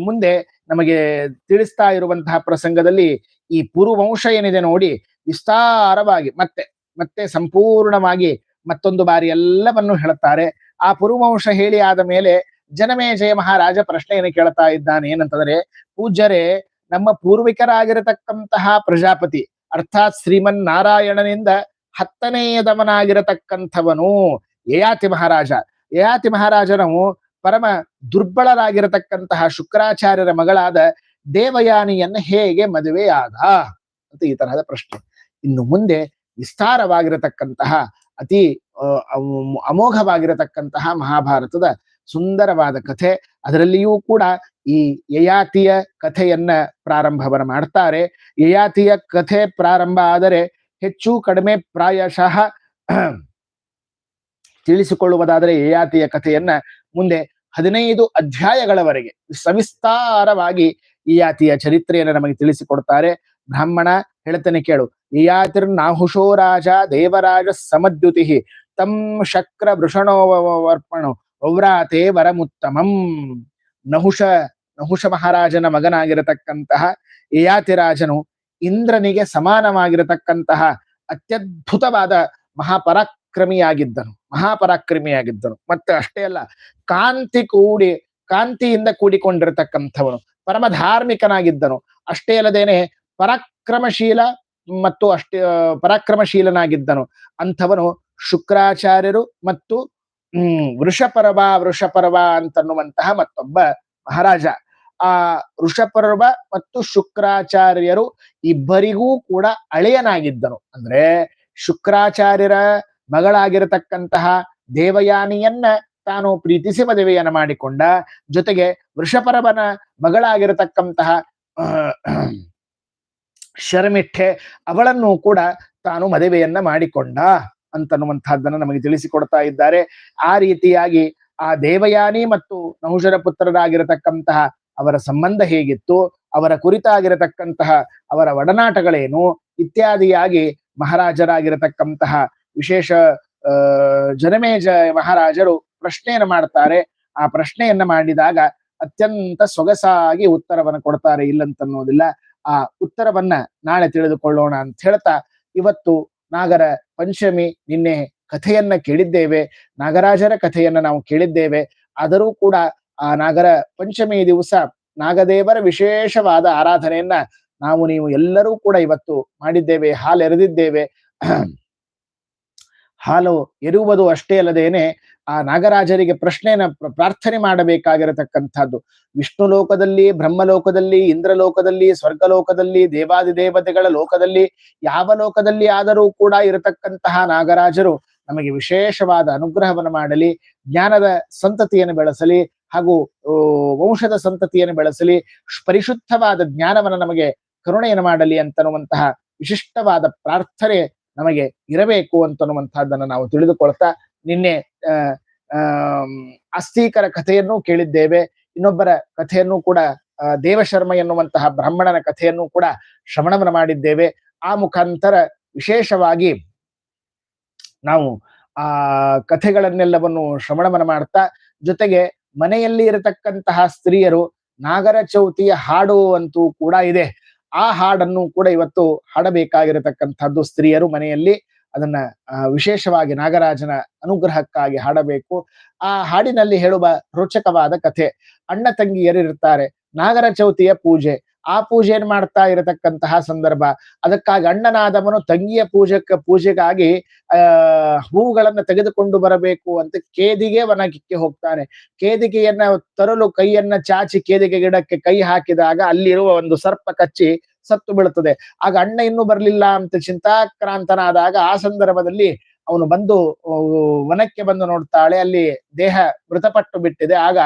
ಮುಂದೆ ನಮಗೆ ತಿಳಿಸ್ತಾ ಇರುವಂತಹ ಪ್ರಸಂಗದಲ್ಲಿ ಈ ಪುರುವಂಶ ಏನಿದೆ ನೋಡಿ, ವಿಸ್ತಾರವಾಗಿ ಮತ್ತೆ ಮತ್ತೆ ಸಂಪೂರ್ಣವಾಗಿ ಮತ್ತೊಂದು ಬಾರಿ ಎಲ್ಲವನ್ನು ಹೇಳುತ್ತಾರೆ. ಆ ಪುರುವಂಶ ಹೇಳಿ ಆದ ಮೇಲೆ ಜನಮೇಜಯ ಮಹಾರಾಜ ಪ್ರಶ್ನೆಯನ್ನು ಕೇಳ್ತಾ ಇದ್ದಾನೆ. ಏನಂತಂದ್ರೆ, ಪೂಜ್ಯರೇ, ನಮ್ಮ ಪೂರ್ವಿಕರಾಗಿರತಕ್ಕಂತಹ ಪ್ರಜಾಪತಿ, ಅರ್ಥಾತ್ ಶ್ರೀಮನ್ ನಾರಾಯಣನಿಂದ ಹತ್ತನೆಯದವನಾಗಿರತಕ್ಕಂಥವನು ಯಯಾತಿ ಮಹಾರಾಜ. ಯಯಾತಿ ಮಹಾರಾಜನು ಪರಮ ದುರ್ಬಲರಾಗಿರತಕ್ಕಂತಹ ಶುಕ್ರಾಚಾರ್ಯರ ಮಗಳಾದ ದೇವಯಾನಿಯನ್ನು ಹೇಗೆ ಮದುವೆಯಾದ? ಅಂತ ಈ ತರಹದ ಪ್ರಶ್ನೆ. ಇನ್ನು ಮುಂದೆ ವಿಸ್ತಾರವಾಗಿರತಕ್ಕಂತಹ, ಅತಿ ಅಮೋಘವಾಗಿರತಕ್ಕಂತಹ ಮಹಾಭಾರತದ ಸುಂದರವಾದ ಕಥೆ. ಅದರಲ್ಲಿಯೂ ಕೂಡ ಈ ಯಯಾತಿಯ ಕಥೆಯನ್ನ ಪ್ರಾರಂಭವನ್ನು ಮಾಡ್ತಾರೆ. ಯಯಾತಿಯ ಕಥೆ ಪ್ರಾರಂಭ ಆದರೆ ಹೆಚ್ಚು ಕಡಿಮೆ ಪ್ರಾಯಶಃ ತಿಳಿಸಿಕೊಳ್ಳುವುದಾದರೆ ಯಯಾತಿಯ ಕಥೆಯನ್ನ ಮುಂದೆ ಹದಿನೈದು ಅಧ್ಯಾಯಗಳವರೆಗೆ ಸವಿಸ್ತಾರವಾಗಿ ಯಯಾತಿಯ ಚರಿತ್ರೆಯನ್ನು ನಮಗೆ ತಿಳಿಸಿಕೊಡ್ತಾರೆ. ಬ್ರಾಹ್ಮಣ, ಹೇಳ್ತೇನೆ ಕೇಳು ಯಯಾತಿರ್ ನಾಹುಷೋ ರಾಜ, ದೇವರಾಜ ಸಮದ್ಯುತಿ. ತಂ ಶಕ್ರ ವೃಷಣೋ ಔವ್ರಾತೆ ವರಮುತ್ತಮಂ. ನಹುಷ ನಹುಷ ಮಹಾರಾಜನ ಮಗನಾಗಿರತಕ್ಕಂತಹ ಯಯಾತಿ ರಾಜನು ಇಂದ್ರನಿಗೆ ಸಮಾನವಾಗಿರತಕ್ಕಂತಹ ಅತ್ಯದ್ಭುತವಾದ ಮಹಾಪರಾಕ್ರಮಿಯಾಗಿದ್ದನು. ಮಹಾಪರಾಕ್ರಮಿಯಾಗಿದ್ದನು. ಮತ್ತೆ ಅಷ್ಟೇ ಅಲ್ಲ, ಕಾಂತಿ ಕೂಡಿ, ಕಾಂತಿಯಿಂದ ಕೂಡಿಕೊಂಡಿರತಕ್ಕಂಥವನು. ಪರಮ ಧಾರ್ಮಿಕನಾಗಿದ್ದನು ಅಷ್ಟೇ ಅಲ್ಲದೇನೆ ಪರಾಕ್ರಮಶೀಲ ಮತ್ತು ಅಷ್ಟೇ ಪರಾಕ್ರಮಶೀಲನಾಗಿದ್ದನು. ಅಂಥವನು ಶುಕ್ರಾಚಾರ್ಯರು ಮತ್ತು, ಹ್ಮ್, ವೃಷಪರ್ವ ವೃಷಪರ್ವ ಅಂತನ್ನುವಂತಹ ಮತ್ತೊಬ್ಬ ಮಹಾರಾಜ. ಆ ವೃಷಪರ್ವ ಮತ್ತು ಶುಕ್ರಾಚಾರ್ಯರು ಇಬ್ಬರಿಗೂ ಕೂಡ ಅಳೆಯನಾಗಿದ್ದನು. ಅಂದ್ರೆ ಶುಕ್ರಾಚಾರ್ಯರ ಮಗಳಾಗಿರತಕ್ಕಂತಹ ದೇವಯಾನಿಯನ್ನ ತಾನು ಪ್ರೀತಿಸಿ ಮದುವೆಯನ್ನು ಮಾಡಿಕೊಂಡ ಜೊತೆಗೆ ವೃಷಪರವನ ಮಗಳಾಗಿರತಕ್ಕಂತಹ ಆಹ್, ಶರ್ಮಿಷ್ಠೆ ಅವಳನ್ನು ಕೂಡ ತಾನು ಮದುವೆಯನ್ನ ಮಾಡಿಕೊಂಡ ಅಂತನ್ನುವಂತಹದ್ದನ್ನು ನಮಗೆ ತಿಳಿಸಿಕೊಡ್ತಾ ಇದ್ದಾರೆ. ಆ ರೀತಿಯಾಗಿ ಆ ದೇವಯಾನಿ ಮತ್ತು ನಹುಷರ ಪುತ್ರರಾಗಿರತಕ್ಕಂತಹ ಅವರ ಸಂಬಂಧ ಹೇಗಿತ್ತು ಅವರ ಕುರಿತಾಗಿರತಕ್ಕಂತಹ ಅವರ ಒಡನಾಟಗಳೇನು ಇತ್ಯಾದಿಯಾಗಿ ಮಹಾರಾಜರಾಗಿರತಕ್ಕಂತಹ ವಿಶೇಷ ಜನಮೇಜ ಮಹಾರಾಜರು ಪ್ರಶ್ನೆಯನ್ನು ಮಾಡ್ತಾರೆ. ಆ ಪ್ರಶ್ನೆಯನ್ನ ಮಾಡಿದಾಗ ಅತ್ಯಂತ ಸೊಗಸಾಗಿ ಉತ್ತರವನ್ನು ಕೊಡ್ತಾರೆ ಇಲ್ಲಂತನ್ನೋದಿಲ್ಲ ಆ ಉತ್ತರವನ್ನ ನಾಳೆ ತಿಳಿದುಕೊಳ್ಳೋಣ ಅಂತ ಹೇಳ್ತಾ ಇವತ್ತು ನಾಗರ ಪಂಚಮಿ ನಿನ್ನೆ ಕಥೆಯನ್ನ ಕೇಳಿದ್ದೇವೆ, ನಾಗರಾಜರ ಕಥೆಯನ್ನ ನಾವು ಕೇಳಿದ್ದೇವೆ. ಆದರೂ ಕೂಡ ಆ ನಾಗರ ಪಂಚಮಿ ದಿವಸ ನಾಗದೇವರ ವಿಶೇಷವಾದ ಆರಾಧನೆಯನ್ನ ನಾವು ನೀವು ಎಲ್ಲರೂ ಕೂಡ ಇವತ್ತು ಮಾಡಿದ್ದೇವೆ ಹಾಲು ಎರೆದಿದ್ದೇವೆ ಹಾಲು ಎರುವುದು ಅಷ್ಟೇ ಅಲ್ಲದೇನೆ ಆ ನಾಗರಾಜರಿಗೆ ಪ್ರಶ್ನೆಯನ್ನ ಪ್ರಾರ್ಥನೆ ಮಾಡಬೇಕಾಗಿರತಕ್ಕಂಥದ್ದು. ವಿಷ್ಣು ಲೋಕದಲ್ಲಿ ಬ್ರಹ್ಮಲೋಕದಲ್ಲಿ, ಇಂದ್ರಲೋಕದಲ್ಲಿ, ಸ್ವರ್ಗಲೋಕದಲ್ಲಿ ದೇವಾದಿ ದೇವತೆಗಳ ಲೋಕದಲ್ಲಿ, ಯಾವ ಲೋಕದಲ್ಲಿ ಆದರೂ ಕೂಡ ಇರತಕ್ಕಂತಹ ನಾಗರಾಜರು ನಮಗೆ ವಿಶೇಷವಾದ ಅನುಗ್ರಹವನ್ನು ಮಾಡಲಿ, ಜ್ಞಾನದ ಸಂತತಿಯನ್ನು ಬೆಳೆಸಲಿ, ಹಾಗೂ ವಂಶದ ಸಂತತಿಯನ್ನು ಬೆಳೆಸಲಿ, ಪರಿಶುದ್ಧವಾದ ಜ್ಞಾನವನ್ನು ನಮಗೆ ಕರುಣೆಯನ್ನು ಮಾಡಲಿ ಅಂತನ್ನುವಂತಹ ವಿಶಿಷ್ಟವಾದ ಪ್ರಾರ್ಥನೆ ನಮಗೆ ಇರಬೇಕು ಅಂತನ್ನುವಂತಹದ್ದನ್ನು ನಾವು ತಿಳಿದುಕೊಳ್ತಾ ನಿನ್ನೆ ಅಸ್ಥೀಕರ ಕಥೆಯನ್ನು ಕೇಳಿದ್ದೇವೆ. ಇನ್ನೊಬ್ಬರ ಕಥೆಯನ್ನು ಕೂಡ ದೇವಶರ್ಮ ಎನ್ನುವಂತಹ ಬ್ರಾಹ್ಮಣನ ಕಥೆಯನ್ನು ಕೂಡ ಶ್ರವಣವನ್ನು ಮಾಡಿದ್ದೇವೆ. ಆ ಮುಖಾಂತರ ವಿಶೇಷವಾಗಿ ನಾವು, ಆ, ಕಥೆಗಳನ್ನೆಲ್ಲವನ್ನು ಶ್ರವಣವನ ಮಾಡ್ತಾ, ಜೊತೆಗೆ ಮನೆಯಲ್ಲಿ ಇರತಕ್ಕಂತಹ ಸ್ತ್ರೀಯರು ನಾಗರ ಚೌತಿಯ ಹಾಡು ಅಂತೂ ಕೂಡ ಇದೆ. ಆ ಹಾಡನ್ನು ಕೂಡ ಇವತ್ತು ಹಾಡಬೇಕಾಗಿರತಕ್ಕಂಥದ್ದು ಸ್ತ್ರೀಯರು ಮನೆಯಲ್ಲಿ. ಅದನ್ನ ವಿಶೇಷವಾಗಿ ನಾಗರಾಜನ ಅನುಗ್ರಹಕ್ಕಾಗಿ ಹಾಡಬೇಕು. ಆ ಹಾಡಿನಲ್ಲಿ ಹೇಳುವ ರೋಚಕವಾದ ಕಥೆ, ಅಣ್ಣ ತಂಗಿಯರಿರ್ತಾರೆ ನಾಗರ ಚೌತಿಯ ಪೂಜೆ. ಆ ಪೂಜೆಯನ್ನು ಮಾಡ್ತಾ ಇರತಕ್ಕಂತಹ ಸಂದರ್ಭ? ಅದಕ್ಕಾಗಿ ಅಣ್ಣನಾದವನು ತಂಗಿಯ ಪೂಜಕ್ಕೆ ಪೂಜೆಗಾಗಿ, ಆ, ಹೂವುಗಳನ್ನ ತೆಗೆದುಕೊಂಡು ಬರಬೇಕು ಅಂತ ಕೇದಿಗೆ ವನಕ್ಕೆ ಹೋಗ್ತಾನೆ. ಕೇದಿಗೆಯನ್ನ ತರಲು, ಕೈಯನ್ನ ಚಾಚಿ ಕೇದಿಗೆ ಗಿಡಕ್ಕೆ ಕೈ ಹಾಕಿದಾಗ ಅಲ್ಲಿರುವ ಒಂದು ಸರ್ಪ ಕಚ್ಚಿ ಸತ್ತು ಬೀಳುತ್ತದೆ ಆಗ ಅಣ್ಣ ಇನ್ನೂ ಬರಲಿಲ್ಲ ಅಂತ ಚಿಂತಾಕ್ರಾಂತನಾದಾಗ ಆ ಸಂದರ್ಭದಲ್ಲಿ ಅವನು ಬಂದು ವನಕ್ಕೆ ಬಂದು ನೋಡ್ತಾಳೆ, ಅಲ್ಲಿ ದೇಹ ಮೃತಪಟ್ಟು ಬಿಟ್ಟಿದೆ. ಆಗ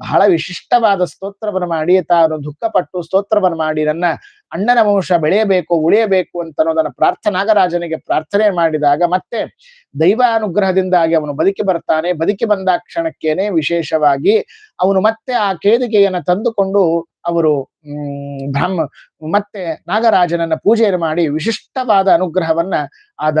ಬಹಳ ವಿಶಿಷ್ಟವಾದ ಸ್ತೋತ್ರವನ್ನು ಮಾಡಿ, ತಾನು ದುಃಖಪಟ್ಟು ಸ್ತೋತ್ರವನ್ನು ಮಾಡಿ, ನನ್ನ ಅಣ್ಣನ ವಂಶ ಬೆಳೆಯಬೇಕು, ಉಳಿಯಬೇಕು ಅಂತ ಅನ್ನೋದನ್ನ ಪ್ರಾರ್ಥನಾಗರಾಜನಿಗೆ ಪ್ರಾರ್ಥನೆ ಮಾಡಿದಾಗ ಮತ್ತೆ ದೈವಾನುಗ್ರಹದಿಂದಾಗಿ ಅವನು ಬದುಕಿ ಬರ್ತಾನೆ. ಬದುಕಿ ಬಂದ ಕ್ಷಣಕ್ಕೇನೆ ವಿಶೇಷವಾಗಿ ಅವನು ಮತ್ತೆ ಆ ಕೇದಿಗೆಯನ್ನ ತಂದುಕೊಂಡು ಅವರು, ಹ್ಮ್, ಬ್ರಹ್ಮ, ಮತ್ತೆ ನಾಗರಾಜನನ್ನ ಪೂಜೆಯನ್ನು ಮಾಡಿ ವಿಶಿಷ್ಟವಾದ ಅನುಗ್ರಹವನ್ನ ಆದ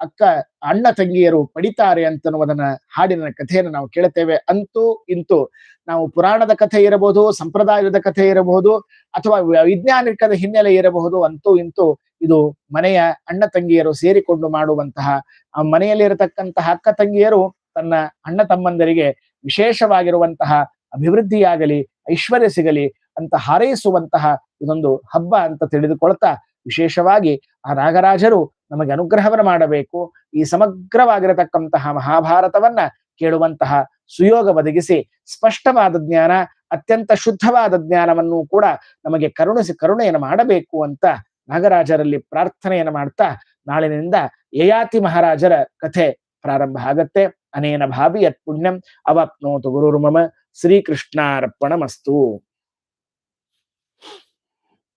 ಅಕ್ಕ, ಅಣ್ಣ ತಂಗಿಯರು ಪಡಿತಾರೆ ಅಂತನ್ನುವುದನ್ನ ಹಾಡಿನ ಕಥೆಯನ್ನು ನಾವು ಕೇಳುತ್ತೇವೆ. ಅಂತೂ ಇಂತೂ ನಾವು ಪುರಾಣದ ಕಥೆ ಇರಬಹುದು, ಸಂಪ್ರದಾಯದ ಕಥೆ ಇರಬಹುದು, ಅಥವಾ ವೈಜ್ಞಾನಿಕದ ಹಿನ್ನೆಲೆ ಇರಬಹುದು, ಅಂತೂ ಇಂತೂ ಇದು ಮನೆಯ ಅಣ್ಣ ತಂಗಿಯರು ಸೇರಿಕೊಂಡು ಮಾಡುವಂತಹ, ಆ ಮನೆಯಲ್ಲಿ ಇರತಕ್ಕಂತಹ ಅಕ್ಕ ತಂಗಿಯರು ತನ್ನ ಅಣ್ಣ ತಮ್ಮಂದರಿಗೆ ವಿಶೇಷವಾಗಿರುವಂತಹ ಅಭಿವೃದ್ಧಿಯಾಗಲಿ, ಐಶ್ವರ್ಯ ಸಿಗಲಿ ಅಂತ ಹಾರೈಸುವಂತಹ ಇದೊಂದು ಹಬ್ಬ ಅಂತ ತಿಳಿದುಕೊಳ್ತಾ, ವಿಶೇಷವಾಗಿ ಆ ನಾಗರಾಜರು ನಮಗೆ ಅನುಗ್ರಹವನ್ನು ಮಾಡಬೇಕು. ಈ ಸಮಗ್ರವಾಗಿರತಕ್ಕಂತಹ ಮಹಾಭಾರತವನ್ನ ಕೇಳುವಂತಹ ಸುಯೋಗ ಒದಗಿಸಿ, ಸ್ಪಷ್ಟವಾದ ಜ್ಞಾನ, ಅತ್ಯಂತ ಶುದ್ಧವಾದ ಜ್ಞಾನವನ್ನು ಕೂಡ ನಮಗೆ ಕರುಣಿಸಿ ಕರುಣೆಯನ್ನು ಮಾಡಬೇಕು ಅಂತ ನಾಗರಾಜರಲ್ಲಿ ಪ್ರಾರ್ಥನೆಯನ್ನು ಮಾಡ್ತಾ ನಾಳಿನಿಂದ ಯಯಾತಿ ಮಹಾರಾಜರ ಕಥೆ ಪ್ರಾರಂಭ ಆಗತ್ತೆ. ಅನೇನ ಭಾವಿ ಯತ್ ಪುಣ್ಯಂ ಅವಾಪ್ನೋತು ಗುರುರ್ಮಮ. ಶ್ರೀಕೃಷ್ಣಾರ್ಪಣಮಸ್ತು.